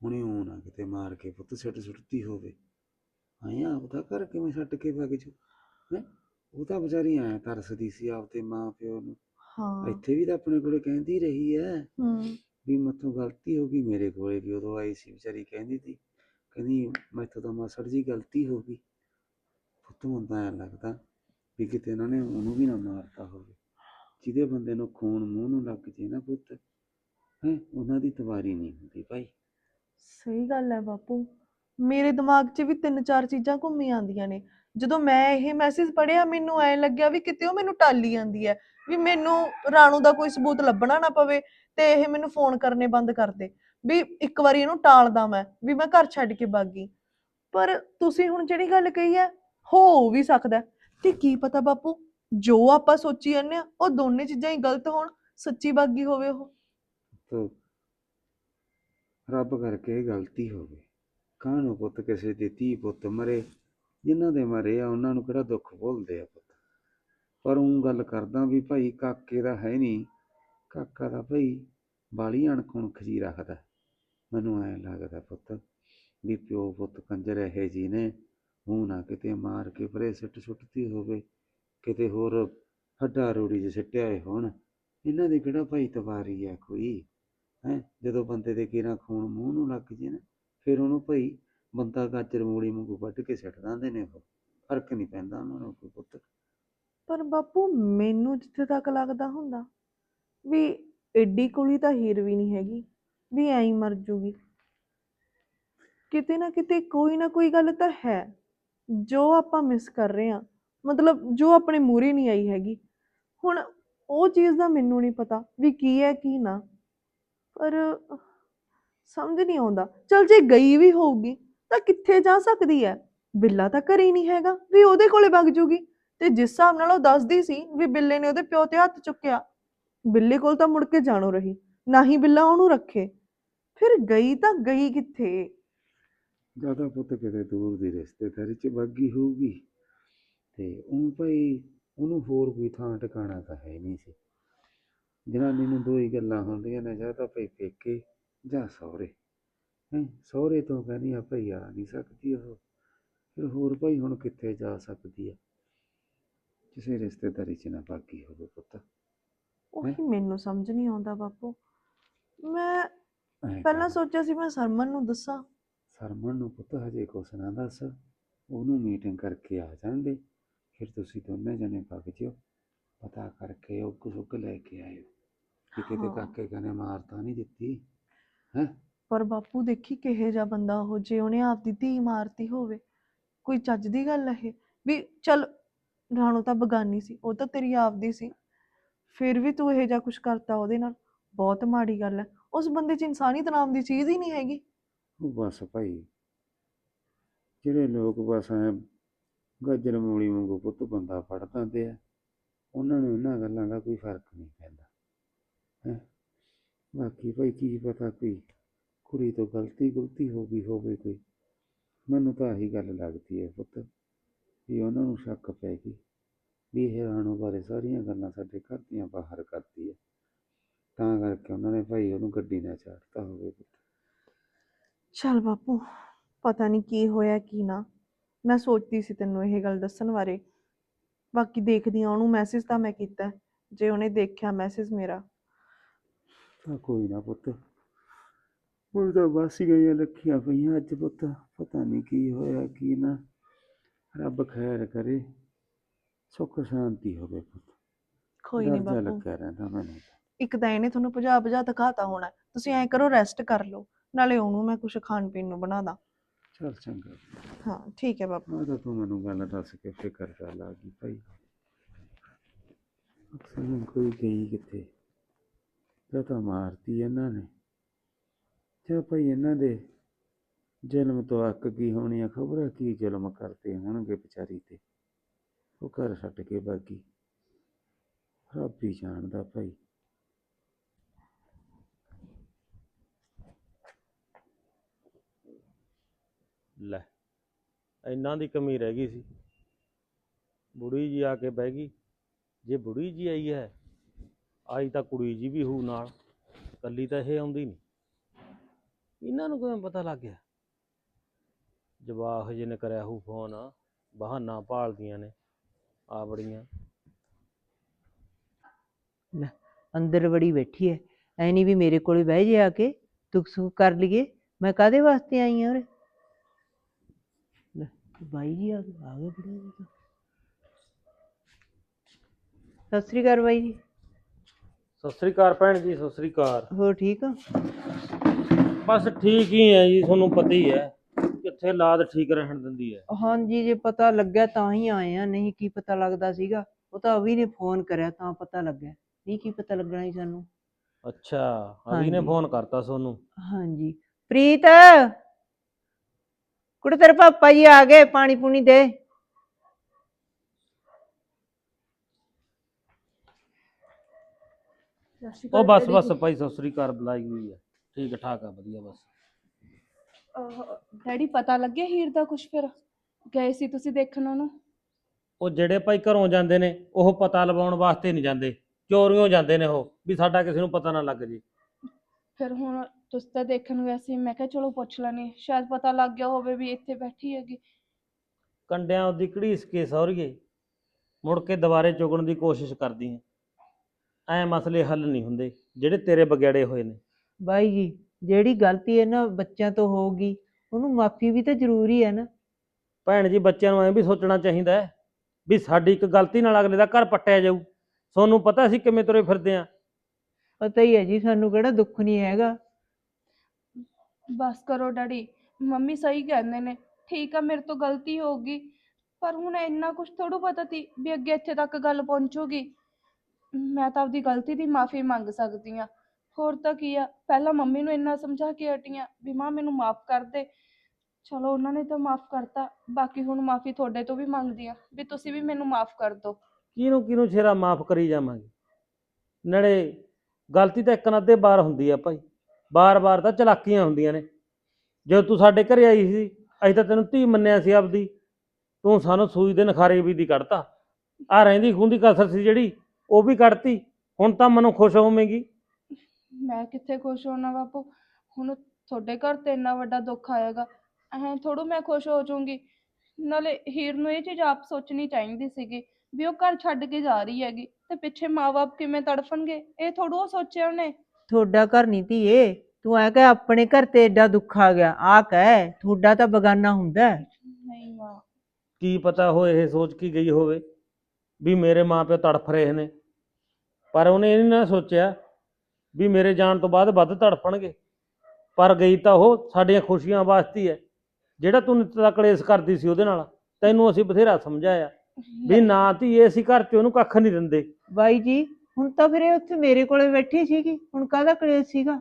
ਹੁਣੇ ਉਹ ਨਾ ਕਿਤੇ ਮਾਰ ਕੇ ਪੁੱਤ ਸਿੱਟ ਸੁੱਟਦੀ ਹੋਵੇ। ਆਇਆ ਆਪਦਾ ਘਰ ਕਿਵੇਂ ਛੱਡ ਕੇ ਵਗ ਜੂ, ਹੈ? ਉਹ ਤਾਂ ਵਿਚਾਰੀ ਐਂ ਤਰਸਦੀ ਸੀ ਆਪਦੇ ਮਾਂ ਪਿਓ ਨੂੰ। ਹਾਂ। ਇੱਥੇ ਵੀ ਤਾਂ ਆਪਣੇ ਕੋਲੇ ਕਹਿੰਦੀ ਰਹੀ ਹੈ ਹੂੰ। ਵੀ ਮੈਥੋਂ ਗਲਤੀ ਹੋ ਗਈ ਮੇਰੇ ਕੋਲੇ ਵੀ ਉਦੋਂ ਆਈ ਸੀ ਵਿਚਾਰੀ ਕਹਿੰਦੀ ਸੀ ਕਹਿੰਦੀ ਮੈਥੋਂ ਤਾਂ ਮਾਸੜ ਜੀ ਗਲਤੀ ਹੋ ਗਈ। ਪੁੱਤ ਤਾਂ ਐਂ ਲੱਗਦਾ ਵੀ ਕਿਤੇ ਇਹਨਾਂ ਨੇ ਉਹਨੂੰ ਵੀ ਨਾ ਮਾਰਤਾ ਹੋਵੇ। ਜਿਹਦੇ ਬੰਦੇ ਨੂੰ ਖੂਨ ਮੂੰਹ ਨੂੰ ਲੱਗ ਜੇ ਨਾ ਪੁੱਤ ਹੈ ਉਹਨਾਂ ਦੀ ਤਵਾਰੀ ਨਹੀਂ ਹੁੰਦੀ ਭਾਈ। ਸਹੀ ਗੱਲ ਹੈ ਬਾਪੂ। ਮੇਰੇ ਦਿਮਾਗ 'ਚ ਵੀ ਤਿੰਨ ਚਾਰ ਚੀਜ਼ਾਂ ਘੁੰਮੀ ਆਉਂਦੀਆਂ ਨੇ। ਜਦੋਂ ਮੈਂ ਇਹ ਮੈਸੇਜ ਪੜ੍ਹਿਆ, ਮੈਨੂੰ ਐ ਲੱਗਿਆ ਵੀ ਕਿਤੇ ਉਹ ਮੈਨੂੰ ਟਾਲੀ ਜਾਂਦੀ ਹੈ, ਵੀ ਮੈਨੂੰ ਰਾਣੂ ਦਾ ਕੋਈ ਸਬੂਤ ਲੱਭਣਾ ਨਾ ਪਵੇ ਤੇ ਇਹ ਮੈਨੂੰ ਫੋਨ ਕਰਨੇ ਬੰਦ ਕਰ ਦੇ, ਵੀ ਇੱਕ ਵਾਰੀ ਇਹਨੂੰ ਟਾਲਦਾ ਮੈਂ, ਵੀ ਮੈਂ ਘਰ ਛੱਡ ਕੇ ਭੱਗ ਗਈ। ਪਰ ਤੁਸੀਂ ਹੁਣ ਜਿਹੜੀ ਗੱਲ ਕਹੀ ਹੈ, ਹੋ ਵੀ ਸਕਦਾ ਹੈ। ਤੇ ਕੀ ਪਤਾ ਬਾਪੂ, ਜੋ ਆਪਾਂ ਸੋਚੀ ਜਾਂਦੇ ਆ ਉਹ ਦੋਨੇ ਚੀਜ਼ਾਂ ਹੀ ਗਲਤ ਹੋਣ, ਸੱਚੀ ਬਾਗੀ ਹੋਵੇ ਉਹ। ਤੋ ਰੱਬ ਕਰਕੇ ਗਲਤੀ ਹੋਵੇ ਕਾਹਨੂੰ ਪੁੱਤ ਕਿਸੇ ਦੇ ਧੀ ਪੁੱਤ ਮਰੇ ਜਿਨ੍ਹਾਂ ਦੇ ਮਰੇ ਆ, ਉਹਨਾਂ ਨੂੰ ਕਿਹੜਾ ਦੁੱਖ ਭੁੱਲਦੇ ਆ ਪੁੱਤ? ਪਰ ਉਹ ਗੱਲ ਕਰਦਾ ਵੀ ਭਾਈ ਕਾਕੇ ਦਾ ਹੈ ਨਹੀਂ। ਕਾਕਾ ਦਾ ਭਾਈ ਬਾਲੀ ਅਣਖੁਣ ਖਜੀ ਰੱਖਦਾ ਮੈਨੂੰ ਐ ਲੱਗਦਾ ਪੁੱਤ ਵੀ ਪਿਓ ਪੁੱਤ ਕੰਜਰ ਇਹ ਜੀ ਨੇ। ਉਹ ਨਾ ਕਿਤੇ ਮਾਰ ਕੇ ਪਰੇ ਸਿੱਟ ਸੁੱਟਦੀ ਹੋਵੇ। ਕਿਤੇ ਹੋਰ ਹੱਡਾ ਰੋੜੀ 'ਚ ਸਿੱਟਿਆ ਹੋਏ ਹੋਣ। ਇਹਨਾਂ ਦੀ ਕਿਹੜਾ ਭਾਈ ਤਵਾਰੀ ਆ ਕੋਈ? ਹੈ? ਜਦੋਂ ਬੰਦੇ ਦੇ ਕੀਰਾ ਖੂਨ ਮੂੰਹ ਨੂੰ ਲੱਗ ਜੇ ਨਾ, ਫਿਰ ਉਹਨੂੰ ਭਾਈ ਬੰਦਾ ਗਾਜਰ ਮੂਲੀ ਵਾਂਗੂ ਵੱਢ ਕੇ ਸਿੱਟ ਦਿੰਦੇ ਨੇ ਉਹ। ਫ਼ਰਕ ਨਹੀਂ ਪੈਂਦਾ ਉਹਨਾਂ ਨੂੰ ਕੋਈ ਪੁੱਤ। ਪਰ ਬਾਪੂ, ਮੈਨੂੰ ਜਿੱਥੇ ਤੱਕ ਲੱਗਦਾ ਹੁੰਦਾ ਵੀ ਐਡੀ ਕੁੜੀ ਤਾਂ ਹੀਰ ਵੀ ਨਹੀਂ ਹੈਗੀ, ਵੀ ਐਂ ਹੀ ਮਰ ਜੂਗੀ। ਕਿਤੇ ਨਾ ਕਿਤੇ ਕੋਈ ਨਾ ਕੋਈ ਗੱਲ ਤਾਂ ਹੈ। ਜੋ ਆਪਾਂ ਮਿਸ ਕਰ ਰਹੇ ਹਾਂ, ਮਤਲਬ ਜੋ ਆਪਣੇ ਮੂਹਰੇ ਨਹੀਂ ਆਈ ਹੈਗੀ। ਹੁਣ ਉਹ ਚੀਜ਼ ਦਾ ਮੈਨੂੰ ਨਹੀਂ ਪਤਾ ਵੀ ਕੀ ਹੈ, ਕੀ ਨਾ। ਪਰ ਸਮਝ ਨਹੀਂ ਆਉਂਦਾ। ਚਲ ਜੇ ਗਈ ਵੀ ਹੋਊਗੀ ਤਾਂ ਕਿੱਥੇ ਜਾ ਸਕਦੀ ਹੈ ਬਿੱਲਾ ਤਾਂ ਘਰੇ ਹੀ ਨਹੀਂ ਹੈਗਾ, ਵੀ ਉਹਦੇ ਕੋਲੇ ਵਗ ਜੂਗੀ। ਤੇ ਜਿਸ ਹਿਸਾਬ ਨਾਲ ਉਹ ਦੱਸਦੀ ਸੀ ਵੀ ਬਿੱਲੇ ਨੇ ਉਹਦੇ ਪਿਓ ਤੇ ਹੱਥ ਚੁੱਕਿਆ, ਬਿੱਲੇ ਕੋਲ ਤਾਂ ਮੁੜ ਕੇ ਜਾਣੋ ਰਹੀ, ਨਾ ਹੀ ਬਿੱਲਾ ਉਹਨੂੰ ਰੱਖੇ। ਫਿਰ ਗਈ ਤਾਂ ਗਈ ਕਿੱਥੇ? ਜ਼ਿਆਦਾ ਪੁੱਤ ਕਿਤੇ ਦੂਰ ਦੀ ਰਿਸ਼ਤੇਦਾਰੀ 'ਚ ਬਾਗੀ ਹੋਊਗੀ, ਤੇ ਉਹ ਭਾਈ ਉਹਨੂੰ ਹੋਰ ਕੋਈ ਥਾਂ ਟਿਕਾਣਾ ਤਾਂ ਹੈ ਨਹੀਂ ਸੀ। ਜਨਾਨੀ ਨੂੰ ਦੋ ਹੀ ਗੱਲਾਂ ਹੁੰਦੀਆਂ ਨੇ, ਜਾਂ ਤਾਂ ਭਾਈ ਪੇਕੇ ਜਾਂ ਸਹੁਰੇ। ਹੈ? ਸਹੁਰੇ ਤੋਂ ਕਹਿੰਦੀ ਆ ਭਾਈ ਆ ਨਹੀਂ ਸਕਦੀ ਉਹ। ਫਿਰ ਹੋਰ ਭਾਈ ਹੁਣ ਕਿੱਥੇ ਜਾ ਸਕਦੀ ਆ? ਕਿਸੇ ਰਿਸ਼ਤੇਦਾਰੀ 'ਚ ਨਾ ਬਾਗੀ ਹੋਵੇ ਪੁੱਤ। ਉਹੀ ਮੈਨੂੰ ਸਮਝ ਨਹੀਂ ਆਉਂਦਾ ਬਾਪੂ। ਮੈਂ ਐਂ ਪਹਿਲਾਂ ਕਰ। ਸੋਚਿਆ ਸੀ ਮੈਂ ਸਰਮਨ ਨੂੰ ਦੱਸਾਂ। ਸਰਮਨ ਨੂੰ ਪੁੱਤ ਹਜੇ ਕੁਛ ਨਾ ਦੱਸ। ਉਹਨੂੰ ਮੀਟਿੰਗ ਕਰਕੇ ਆ ਜਾਂਦੇ। ਫਿਰ ਤੁਸੀਂ ਦੋਨੇ ਜਣੇ ਭੱਗ ਜਿਓ। ਪਤਾ ਕਰਕੇ ਉੱਗ ਸੁੱਗ ਲੈ ਕੇ ਆਇਓ। ਕਿ ਕਿਤੇ ਹਾਂ। ਕਾਕੇ ਕਨੇ ਮਾਰ ਤਾਂ ਨਹੀਂ ਦਿੱਤੀ। ਹੈ? ਪਰ ਬਾਪੂ ਦੇਖੀ ਕਿਹੇ ਜਿਹਾ ਬੰਦਾ ਉਹ, ਜੇ ਉਹਨੇ ਆਪਦੀ ਧੀ ਮਾਰਤੀ ਹੋਵੇ। ਕੋਈ ਚੱਜ ਦੀ ਗੱਲ ਹੈ ਇਹ? ਵੀ ਚੱਲ, ਰਾਣੋ ਤਾਂ ਬਗਾਨੀ ਸੀ, ਉਹ ਤਾਂ ਤੇਰੀ ਆਪਦੀ ਸੀ। ਫਿਰ ਵੀ ਤੂੰ ਇਹ ਜਿਹਾ ਕੁਝ ਕਰਤਾ ਉਹਦੇ ਨਾਲ? ਬਹੁਤ ਮਾੜੀ ਗੱਲ ਹੈ ਉਸ ਬੰਦੇ 'ਚ ਇਨਸਾਨੀਅਤ ਨਾਮ ਦੀ ਚੀਜ਼ ਹੀ ਨਹੀਂ ਹੈਗੀ। ਬਸ ਭਾਈ, ਜਿਹੜੇ ਲੋਕ ਬਸ ਐ ਗਾਜਰ ਮੂਲੀ ਵਾਂਗੂ ਪੁੱਤ ਬੰਦਾ ਫੜ ਦਿੰਦੇ ਆ, ਉਹਨਾਂ ਨੂੰ ਇਹਨਾਂ ਗੱਲਾਂ ਦਾ ਕੋਈ ਫ਼ਰਕ ਨਹੀਂ ਪੈਂਦਾ। ਹੈ? ਬਾਕੀ ਭਾਈ ਕੀ ਪਤਾ ਕੋਈ ਕੁੜੀ ਤੋਂ ਗਲਤੀ ਗੁਲਤੀ ਹੋ ਗਈ ਹੋਵੇ ਕੋਈ ਮੈਨੂੰ ਤਾਂ ਆਹੀ ਗੱਲ ਲੱਗਦੀ ਹੈ ਪੁੱਤ ਵੀ ਉਹਨਾਂ ਨੂੰ ਸ਼ੱਕ ਪੈ ਗਈ ਵੀ ਇਹ ਰਾਣੋ ਬਾਰੇ ਸਾਰੀਆਂ ਗੱਲਾਂ ਸਾਡੇ ਘਰ ਦੀਆਂ ਬਾਹਰ ਕਰਦੀ ਹੈ। ਤਾਂ ਕਰਕੇ ਉਹਨਾਂ ਨੇ ਭਾਈ ਉਹਨੂੰ ਗੱਡੀ ਨਾਲ ਚਾੜਤਾ ਹੋਵੇ ਪੁੱਤ। ਚੱਲ ਬਾਪੂ ਪਤਾ ਨਹੀਂ ਕੀ ਹੋਇਆ ਕੀ ਨਾ। ਮੈਂ ਸੋਚਦੀ ਸੀ ਤੈਨੂੰ ਇਹ ਗੱਲ ਦੱਸਣ ਬਾਰੇ। ਬਾਕੀ ਦੇਖਦੀ ਹਾਂ ਉਹਨੂੰ ਮੈਸੇਜ ਤਾਂ ਮੈਂ ਕੀਤਾ। ਹੈ। ਜੇ ਉਹਨੇ ਦੇਖਿਆ ਮੈਸੇਜ ਮੇਰਾ। ਤਾਂ ਕੋਈ ਨਾ ਪੁੱਤ ਹੁਣ ਤਾਂ ਬਸ ਹੀ ਗਈਆਂ ਲੱਖੀਆਂ ਪਈਆਂ। ਅੱਜ ਪੁੱਤ ਪਤਾ ਨਹੀਂ ਕੀ ਹੋਇਆ ਕੀ ਨਾ। ਰੱਬ ਖੈਰ ਕਰੇ ਸੁੱਖ ਸ਼ਾਂਤੀ ਹੋਵੇ ਪੁੱਤ। ਕੋਈ ਨਹੀਂ ਡਰ ਜਿਹਾ ਬਾਪੂ। ਲੱਗਿਆ ਰਹਿੰਦਾ ਮੈਨੂੰ ਤਾਂ। ਇੱਕ ਤਾਂ ਇਹਨੇ ਤੁਹਾਨੂੰ ਭਜਾ ਭਜਾ ਦਿਖਾਤਾ ਹੋਣਾ। ਤੁਸੀਂ ਐਂ ਕਰੋ ਰੈਸਟ ਕਰ ਲਓ। ਨਾਲੇ ਉਹਨੂੰ ਮੈਂ ਕੁਝ ਖਾਣ ਪੀਣ ਨੂੰ ਬਣਾ ਦਾਂ। ਚੱਲ ਚੰਗਾ। ਹਾਂ ਠੀਕ ਹੈ ਬਾਪੂ। ਆ ਤਾਂ ਤੂੰ ਮੈਨੂੰ ਗੱਲ ਦੱਸ ਕੇ ਫਿਕਰ ਕਰ ਲਾ ਗਈ ਭਾਈ। ਅਕਸਰ ਕੋਈ ਗਈ ਕਿੱਥੇ? ਜਾਂ ਤਾਂ ਮਾਰਤੀ ਇਹਨਾਂ ਨੇ। ਜਾਂ ਭਾਈ ਇਹਨਾਂ ਦੇ ਜਨਮ ਤੋਂ ਅੱਕ ਗਈ ਹੋਣੀ ਆ, ਖਬਰ ਕੀ ਜ਼ੁਲਮ ਕਰਦੇ ਹੋਣਗੇ ਵਿਚਾਰੀ ਤੇ? ਉਹ ਘਰ ਛੱਡ ਕੇ ਬਾਗੀ। ਰੱਬ ਹੀ ਜਾਣਦਾ ਭਾਈ। ਲੈ ਇਹਨਾਂ ਦੀ ਕਮੀ ਰਹਿ ਗਈ ਸੀ। ਬੁੜੀ ਜੀ ਆ ਕੇ ਬਹਿ ਗਈ। ਜੇ ਬੁੜੀ ਜੀ ਆਈ ਹੈ, ਆਈ ਤਾਂ ਕੁੜੀ ਜੀ ਵੀ ਹੋਊ ਨਾਲ। ਕੱਲੀ ਤਾਂ ਇਹ ਆਉਂਦੀ ਨਹੀਂ। ਇਹਨਾਂ ਨੂੰ ਕਿਵੇਂ ਪਤਾ ਲੱਗ ਗਿਆ? ਜਵਾਹ ਜੀ ਨੇ ਕਰਿਆ ਹੋਊ ਫੋਨ ਬਹਾਨਾ ਭਾਲਦੀਆਂ ਨੇ ਆ ਬੜੀਆਂ। ਅੰਦਰ ਬੜੀ ਬੈਠੀ ਐ। ਐ ਨਹੀਂ ਵੀ ਮੇਰੇ ਕੋਲੇ ਬਹਿ ਜੇ ਆ ਕੇ ਦੁੱਖ ਸੁੱਖ ਕਰ ਲਈਏ। ਮੈਂ ਕਾਦੇ ਵਾਸਤੇ ਆਈ ਆ ਉਰੇ? ਲੈ ਬਾਈ ਜੀ ਆ ਗਏ ਆ ਗਏ ਬੜੇ ਜੀ ਤਾਂ। ਸਤਿ ਸ੍ਰੀ ਅਕਾਲ ਬਾਈ ਜੀ। ਸਤਿ ਸ੍ਰੀ ਅਕਾਲ ਭੈਣ ਜੀ ਸਤਿ ਸ੍ਰੀ ਅਕਾਲ। ਹੋਰ ਠੀਕ ਹੋ? ਬਸ ਠੀਕ ਹੀ ਹੈ ਜੀ ਤੁਹਾਨੂੰ ਪਤਾ ਹੀ ਹੈ ਕਿੱਥੇ ਲਾਦ ਠੀਕ ਰਹਿਣ ਦਿੰਦੀ ਹੈ। ਹਾਂਜੀ ਜੇ ਪਤਾ ਲੱਗਿਆ ਤਾਂ ਹੀ ਆਏ ਆ ਨਹੀਂ ਕੀ ਪਤਾ ਲੱਗਦਾ ਸੀਗਾ। ਉਹ ਤਾਂ ਅਵੀ ਨੇ ਫੋਨ ਕਰਿਆ ਤਾਂ ਪਤਾ ਲੱਗਿਆ। ਨਹੀਂ ਕੀ ਪਤਾ ਲੱਗਣਾ ਸੀ ਸਾਨੂੰ। ਅੱਛਾ ਅਭੀ ਨੇ ਹਾਂਜੀ। ਫੋਨ ਕਰਤਾ ਤੁਹਾਨੂੰ ਹਾਂਜੀ। ਪ੍ਰੀਤ! ਕੁੜੇ ਤੇਰੇ ਪਾਪਾ ਜੀ ਆ ਗਏ ਪਾਣੀ ਪੂਣੀ ਦੇ। ਉਹ ਬਸ ਬਸ ਭਾਈ ਸਤਿ ਸ੍ਰੀ ਅਕਾਲ ਬੁਲਾਈ ਹੋਈ ਹੈ। ਠੀਕ ਠਾਕ ਆ ਵਧੀਆ ਬਸ। ਡੈਡੀ ਪਤਾ ਲੱਗਿਆ ਹੀਰ ਦਾ ਕੁਝ ਫਿਰ? ਗਏ ਸੀ ਤੁਸੀਂ ਦੇਖਣ ਉਹਨੂੰ? ਉਹ ਜਿਹੜੇ ਭਾਈ ਘਰੋਂ ਜਾਂਦੇ ਨੇ ਉਹ ਪਤਾ ਲਵਾਉਣ ਵਾਸਤੇ ਨਹੀਂ ਜਾਂਦੇ। ਚੋਰੀਆਂ ਜਾਂਦੇ ਨੇ ਉਹ ਵੀ ਸਾਡਾ ਕਿਸੇ ਨੂੰ ਪਤਾ ਨਾ ਲੱਗ ਜੇ। ਫਿਰ ਹੁਣ ਤੁਸੀਂ ਤਾਂ ਦੇਖਣ ਗਏ ਸੀ ਮੈਂ ਕਿਹਾ ਚਲੋ ਪੁੱਛ ਲੈਣੀ ਸ਼ਾਇਦ ਪਤਾ ਲੱਗ ਗਿਆ ਹੋਵੇ ਵੀ ਇੱਥੇ ਬੈਠੀ ਹੈਗੀ। ਕੰਡਿਆਂ ਉਹਦੀ ਘੜੀਸ ਕੇ ਸੌਰੀਏ। ਮੁੜ ਕੇ ਦੁਬਾਰੇ ਚੁਗਣ ਦੀ ਕੋਸ਼ਿਸ਼ ਕਰਦੀ ਐ ਮਸਲੇ ਹੱਲ ਨਹੀਂ ਹੁੰਦੇ ਜਿਹੜੇ ਤੇਰੇ ਬਗਿਆੜੇ ਹੋਏ ਨੇ। ਬਾਈ ਜੀ ਜਿਹੜੀ ਗਲਤੀ ਇਹਨਾਂ ਬੱਚਿਆਂ ਤੋਂ ਹੋਊਗੀ ਉਹਨੂੰ ਮਾਫੀ ਵੀ ਤਾਂ ਜ਼ਰੂਰੀ ਹੈ ਨਾ। ਭੈਣ ਜੀ ਬੱਚਿਆਂ ਨੂੰ ਐਂ ਵੀ ਸੋਚਣਾ ਚਾਹੀਦਾ ਹੈ ਵੀ ਸਾਡੀ ਇੱਕ ਗਲਤੀ ਨਾਲ ਅਗਲੇ ਦਾ ਘਰ ਪੱਟਿਆ ਜਾਊ। ਤੁਹਾਨੂੰ ਪਤਾ ਸੀ ਕਿਵੇਂ ਤੁਰੇ ਫਿਰਦੇ ਆ? ਪਤਾ ਹੀ ਹੈ ਜੀ ਸਾਨੂੰ ਕਿਹੜਾ ਦੁੱਖ ਨਹੀਂ ਹੈਗਾ। ਬਸ ਕਰੋ ਡੈਡੀ ਮੰਮੀ ਸਹੀ ਕਹਿੰਦੇ ਨੇ ਠੀਕ ਆ ਮੇਰੇ ਤੋਂ ਗਲਤੀ ਹੋ ਗਈ ਪਰ ਹੁਣ ਇੰਨਾ ਕੁਝ ਥੋੜ੍ਹਾ ਪਤਾ ਤੀ ਵੀ ਅੱਗੇ ਇੱਥੇ ਤੱਕ ਗੱਲ ਪਹੁੰਚੂਗੀ। ਮੈਂ ਤਾਂ ਆਪਦੀ ਗਲਤੀ ਦੀ ਮਾਫੀ ਮੰਗ ਸਕਦੀ ਆ। ਹੋਰ ਤਾਂ ਕੀ ਆ, ਪਹਿਲਾਂ ਮੰਮੀ ਨੂੰ ਇੰਨਾ ਸਮਝਾ ਕੇ ਹਟੀ ਵੀ ਮਾਂ ਮੈਨੂੰ ਮਾਫ ਕਰ ਦੇ। ਚਲੋ ਉਹਨਾਂ ਨੇ ਤਾਂ ਮਾਫ ਕਰਤਾ, ਬਾਕੀ ਹੁਣ ਮਾਫੀ ਤੁਹਾਡੇ ਤੋਂ ਵੀ ਮੰਗਦੀ ਆ ਵੀ ਤੁਸੀਂ ਵੀ ਮੈਨੂੰ ਮਾਫ ਕਰ ਦਿਓ ਕਿਹਨੂੰ ਕਿਹਨੂੰ ਛੇਰਾ ਮਾਫ ਕਰੀ ਜਾਵਾਂਗੇ? ਨਾਲੇ ਗਲਤੀ ਤਾਂ ਇੱਕ ਨਾ ਅੱਧੇ ਬਾਰ ਹੁੰਦੀ ਆ ਭਾਈ। ਬਾਰ-ਬਾਰ ਤਾਂ ਚਲਾਕੀਆਂ ਹੁੰਦੀਆਂ ਨੇ। ਜਦੋਂ ਤੂੰ ਸਾਡੇ ਘਰੇ ਆਈ ਸੀ, ਅਸੀਂ ਤਾਂ ਤੈਨੂੰ ਧੀ ਮੰਨਿਆ ਸੀ ਆਪਦੀ। ਤੂੰ ਸਾਨੂੰ ਸੂਈ ਦੇ ਨਖਾਰੇ ਵੀ ਦੀ ਕੱਢਤਾ। ਆ ਰਹਿੰਦੀ ਖੁੰਦੀ ਕਸਰ ਸੀ ਜਿਹੜੀ, ਉਹ ਵੀ ਕੱਢਤੀ। ਹੁਣ ਤਾਂ ਮਨੋਂ ਖੁਸ਼ ਹੋਵੇਂਗੀ। ਮੈਂ ਕਿੱਥੇ ਖੁਸ਼ ਹੋਣਾ ਬਾਪੂ? ਹੁਣ ਤੁਹਾਡੇ ਘਰ ਤੇ ਇੰਨਾ ਵੱਡਾ ਦੁੱਖ ਆਏਗਾ। ਐਂ ਥੋੜੂ ਮੈਂ ਖੁਸ਼ ਹੋ ਜਾਊਂਗੀ। ਨਾਲੇ ਹੀਰ ਨੂੰ ਇਹ ਚੀਜ਼ ਆਪ ਸੋਚਣੀ ਚਾਹੀਦੀ ਸੀਗੀ ਵੀ ਉਹ ਘਰ ਛੱਡ ਕੇ ਜਾ ਰਹੀ ਹੈਗੀ ਤੇ ਪਿੱਛੇ ਮਾਪੇ ਕਿਵੇਂ ਤੜਫਣਗੇ? ਇਹ ਥੋੜੂ ਉਹ ਸੋਚਿਆ ਉਹਨੇ। ਤੁਹਾਡਾ ਘਰ ਨਹੀਂ ਧੀਏ। ਤੂੰ ਐ ਕਹਿ ਆਪਣੇ ਘਰ ਤੇ ਐਡਾ ਦੁੱਖ ਆ ਗਿਆ। ਆ ਕਹਿ ਤੁਹਾਡਾ ਤਾਂ ਬਗਾਨਾ ਹੁੰਦਾ ਹੈ। ਨਹੀਂ ਮਾਂ। ਕੀ ਪਤਾ ਉਹ ਇਹ ਸੋਚ ਕੇ ਗਈ ਹੋਵੇ ਵੀ ਮੇਰੇ ਮਾਪਿਓ ਤੜਫ ਰਹੇ ਨੇ। ਪਰ ਉਹਨੇ ਇਹ ਨਹੀਂ ਨਾ ਸੋਚਿਆ ਵੀ ਮੇਰੇ ਜਾਣ ਤੋਂ ਬਾਅਦ ਵੱਧ ਤੜਫਣਗੇ ਪਰ ਗਈ ਤਾਂ ਉਹ ਸਾਡੀਆਂ ਖੁਸ਼ੀਆਂ ਵਾਸਤੇ ਹੀ ਹੈ। ਜਿਹੜਾ ਤੂੰ ਨਿੱਤ ਦਾ ਕਲੇਸ਼ ਕਰਦੀ ਸੀ ਉਹਦੇ ਨਾਲ ਤੈਨੂੰ ਅਸੀਂ ਬਥੇਰਾ ਸਮਝਾਇਆ। ਵੀ ਨਾ ਧੀਏ ਅਸੀਂ ਘਰ 'ਚ ਉਹਨੂੰ ਕੱਖ ਨਹੀਂ ਦਿੰਦੇ। ਬਾਈ ਜੀ ਹੁਣ ਤਾਂ ਫਿਰ ਇਹ ਉੱਥੇ ਮੇਰੇ ਕੋਲੇ ਬੈਠੀ ਸੀਗੀ। ਹੁਣ ਕਾਹਦਾ ਕਲੇਸ਼ ਸੀਗਾ?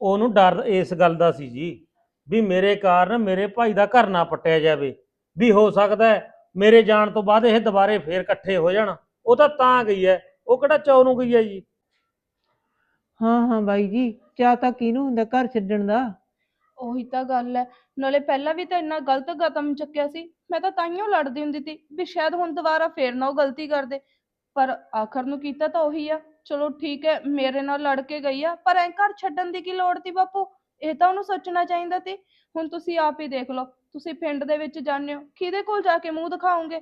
ਉਹਨੂੰ ਡਰ ਇਸ ਗੱਲ ਦਾ ਸੀ ਜੀ ਵੀ ਮੇਰੇ ਕਾਰਨ ਮੇਰੇ ਭਾਈ ਦਾ ਘਰ ਨਾ ਪੱਟਿਆ ਜਾਵੇ। ਵੀ ਹੋ ਸਕਦਾ ਹੈ ਮੇਰੇ ਜਾਣ ਤੋਂ ਬਾਅਦ ਇਹ ਦੁਬਾਰੇ ਫੇਰ ਇਕੱਠੇ ਹੋ ਜਾਣ। ਉਹ ਤਾਂ ਤਾਂ ਗਈ ਹੈ। ਉਹ ਕਿਹੜਾ ਚੌ ਨੂੰ ਗਈ ਹੈ ਜੀ? ਹਾਂ ਹਾਂ ਬਾਈ ਜੀ ਚਾਹ ਤਾਂ ਕਿਹਨੂੰ ਹੁੰਦਾ ਘਰ ਛੱਡਣ ਦਾ? ਉਹੀ ਤਾਂ ਗੱਲ ਹੈ। ਨਾਲੇ ਪਹਿਲਾਂ ਵੀ ਤਾਂ ਇੰਨਾ ਗਲਤ ਕਦਮ ਚੱਕਿਆ ਸੀ। ਮੈਂ ਤਾਂ ਤਾਈਓ ਲੜਦੀ ਹੁੰਦੀ ਸੀ ਵੀ ਸ਼ਾਇਦ ਹੁਣ ਦੁਬਾਰਾ ਫੇਰ ਨਾ ਉਹ ਗਲਤੀ ਕਰਦੇ ਪਰ ਆਖਰ ਨੂੰ ਕੀਤਾ ਤਾਂ ਉਹੀ ਆ। ਚਲੋ ਠੀਕ ਹੈ ਮੇਰੇ ਨਾਲ ਲੜ ਕੇ ਗਈ ਆ ਪਰ ਐਂ ਘਰ ਛੱਡਣ ਦੀ ਕੀ ਲੋੜ ਤੀ ਬਾਪੂ? ਇਹ ਤਾਂ ਉਹਨੂੰ ਸੋਚਣਾ ਚਾਹੀਦਾ ਸੀ। ਹੁਣ ਤੁਸੀਂ ਆਪ ਹੀ ਦੇਖ ਲਓ ਤੁਸੀਂ ਪਿੰਡ ਦੇ ਵਿੱਚ ਜਾਂਦੇ ਹੋ ਕਿਹਦੇ ਕੋਲ ਜਾ ਕੇ ਮੂੰਹ ਦਿਖਾਓਗੇ?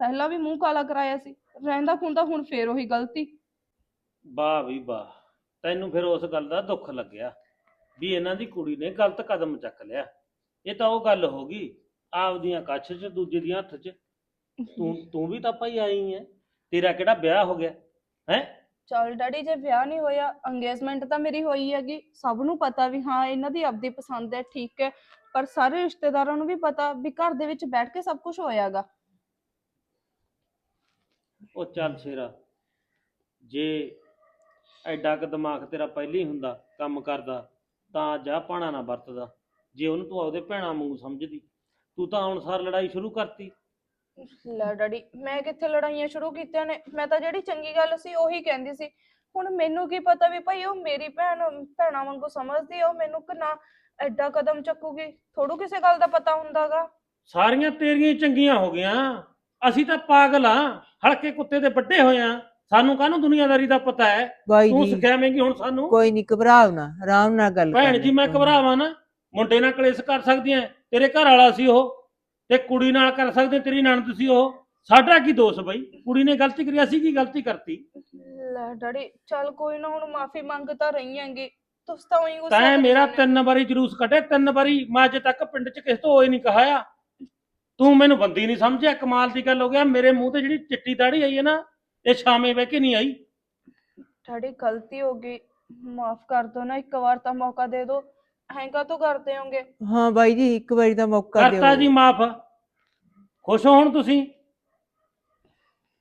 ਪਹਿਲਾਂ ਵੀ ਮੂੰਹ ਕਾਲਾ ਕਰਾਇਆ ਸੀ ਰਹਿੰਦਾ ਖੁੰਦਾ ਹੁਣ ਫੇਰ ਉਹੀ ਗਲਤੀ। ਵਾਹ ਵੀ ਵਾਹ। ਤੈਨੂੰ ਫਿਰ ਉਸ ਗੱਲ ਦਾ ਦੁੱਖ ਲੱਗਿਆ ਵੀ ਇਹਨਾਂ ਦੀ ਕੁੜੀ ਨੇ ਗਲਤ ਕਦਮ ਚੱਕ ਲਿਆ। ਇਹ ਤਾਂ ਉਹ ਗੱਲ ਹੋ ਗਈ ਆਪਦੀਆਂ ਕੱਛ 'ਚ ਦੂਜੇ ਦੀਆਂ ਹੱਥ 'ਚ। ਤੂੰ ਤੂੰ ਵੀ ਤਾਂ ਭਾਈ ਆਈ ਹੈ ਤੇਰਾ ਕਿਹੜਾ ਵਿਆਹ ਹੋ ਗਿਆ? ਹੈ? ਚਲ ਡੈਡੀ ਜੇ ਵਿਆਹ ਨਹੀਂ ਹੋਇਆ ਅੰਗੇਜਮੈਂਟ ਤਾਂ ਮੇਰੀ ਹੋਈ ਹੈਗੀ। ਸਭ ਨੂੰ ਪਤਾ ਵੀ ਹਾਂ ਇਹਨਾਂ ਦੀ ਆਪਦੀ ਪਸੰਦ ਹੈ ਠੀਕ ਹੈ। ਪਰ ਸਾਰੇ ਰਿਸ਼ਤੇਦਾਰਾਂ ਨੂੰ ਵੀ ਪਤਾ ਵੀ ਘਰ ਦੇ ਵਿੱਚ ਬੈਠ ਕੇ ਸਭ ਕੁਝ ਹੋਇਆਗਾ। ਉਹ ਚੱਲ ਸ਼ੇਰਾ ਜੇ ਐਡਾ ਕ ਦਿਮਾਗ ਤੇਰਾ ਪਹਿਲੇ ਹੁੰਦਾ ਕੰਮ ਕਰਦਾ ਤਾਂ ਜਾ ਪਾਣਾ ਨਾ ਵਰਤਦਾ। ਜੇ ਉਹਨੂੰ ਤੂੰ ਆਪਦੇ ਭੈਣਾਂ ਵਾਂਗੂ ਸਮਝਦੀ ਤੂੰ ਤਾਂ ਹੁਣ ਸਾਰ ਲੜਾਈ ਸ਼ੁਰੂ ਕਰਤੀ। ਲੈ ਡੈਡੀ ਮੈਂ ਕਿੱਥੇ ਲੜਾਈਆਂ ਸ਼ੁਰੂ ਕੀਤੀਆਂ ਨੇ? ਮੈਂ ਤਾਂ ਜਿਹੜੀ ਚੰਗੀ ਗੱਲ ਸੀ ਉਹੀ ਕਹਿੰਦੀ ਸੀ। ਹੁਣ ਮੈਨੂੰ ਕੀ ਪਤਾ ਵੀ ਭਾਈ ਉਹ ਮੇਰੀ ਭੈਣ ਭੈਣਾਂ ਵਾਂਗੂ ਸਮਝਦੀ ਆ ਉਹ ਮੈਨੂੰ ਕਿ ਨਾ ਐਡਾ ਕਦਮ ਚੱਕੂਗੀ? ਥੋੜੂ ਕਿਸੇ ਗੱਲ ਦਾ ਪਤਾ ਹੁੰਦਾਗਾ। ਸਾਰੀਆਂ ਤੇਰੀਆਂ ਹੀ ਚੰਗੀਆਂ ਹੋ ਗਈਆਂ। ਅਸੀਂ ਤਾਂ ਪਾਗਲ ਆ ਹਲਕੇ ਕੁੱਤੇ ਦੇ ਵੱਡੇ ਹੋਏ ਆ। ਸਾਨੂੰ ਕਾਹਨੂੰ ਦੁਨੀਆਦਾਰੀ ਦਾ ਪਤਾ ਹੈ? ਬਾਈ ਤੂੰ ਜੀ ਸਿਖਾਵੇਂਗੀ ਹੁਣ ਸਾਨੂੰ? ਕੋਈ ਨਹੀਂ ਘਬਰਾਓ ਨਾ ਆਰਾਮ ਨਾਲ ਗੱਲ ਭੈਣ ਜੀ ਮੈਂ ਘਬਰਾਵਾਂ ਨਾ। ਮੁੰਡੇ ਨਾਲ ਕਲੇਸ਼ ਕਰ ਸਕਦੀ ਐ ਤੇਰੇ ਘਰ ਵਾਲਾ ਸੀ ਉਹ। ਤੇ ਕੁੜੀ ਨਾਲ ਕਰ ਸਕਦੇ ਤੇਰੀ ਨਣਦ ਸੀ ਉਹ। ਸਾਡਾ ਕੀ ਦੋਸ਼ ਬਈ? ਕੁੜੀ ਨੇ ਗਲਤੀ ਕਰੀ ਅਸੀਂ ਕੀ ਗਲਤੀ ਕਰਤੀ? ਲੈ ਡੈਡੀ ਚੱਲ ਕੋਈ ਨਾ ਹੁਣ ਮਾਫੀ ਮੰਗ ਤਾਂ ਰਹੀ ਹੈਗੀ। ਤੁਸੀਂ ਤਾਂ ਉਹੀ ਗੁੱਸਾ ਤੈਂ ਕਰੀ ਮੇਰਾ ਜਾਂਦੇ ਹੋ। ਤਿੰਨ ਵਾਰੀ ਜਲੂਸ ਕੱਢਿਆ ਤਿੰਨ ਵਾਰੀ ਮੈਂ ਅਜੇ ਤੱਕ ਪਿੰਡ 'ਚ ਕਿਸੇ ਤੋਂ ਹੋਏ ਨਹੀਂ ਕਹਾਇਆ। ਤੂੰ ਮੈਨੂੰ ਬੰਦੀ ਨਹੀਂ ਸਮਝਿਆ ਕਮਾਲ ਦੀ ਗੱਲ ਹੋ ਗਿਆ। ਮੇਰੇ ਮੂੰਹ ਤੇ ਜਿਹੜੀ ਚਿੱਟੀ ਦਾੜੀ ਆਈ ਹੈ ਨਾ ਇਹ ਛਾਵੇਂ ਬਹਿ ਕੇ ਨਹੀਂ ਆਈ? ਡੈਡੀ ਗਲਤੀ ਹੋ ਗਈ। ਮਾਫ ਕਰ ਦੋ ਨਾ ਇੱਕ ਵਾਰ ਤਾਂ ਮੌਕਾ ਦੇ ਦਿਓ। ਐਂ ਕਾਹਤੋਂ ਕਰਦੇ ਹੋਗੇ? ਹਾਂ ਬਾਈ ਜੀ ਇੱਕ ਵਾਰੀ ਦਾ ਮੌਕਾ ਦਿਓ। ਕਰਤਾ ਜੀ ਮਾਫ। ਖੁਸ਼ ਹੋ ਹੁਣ ਤੁਸੀਂ?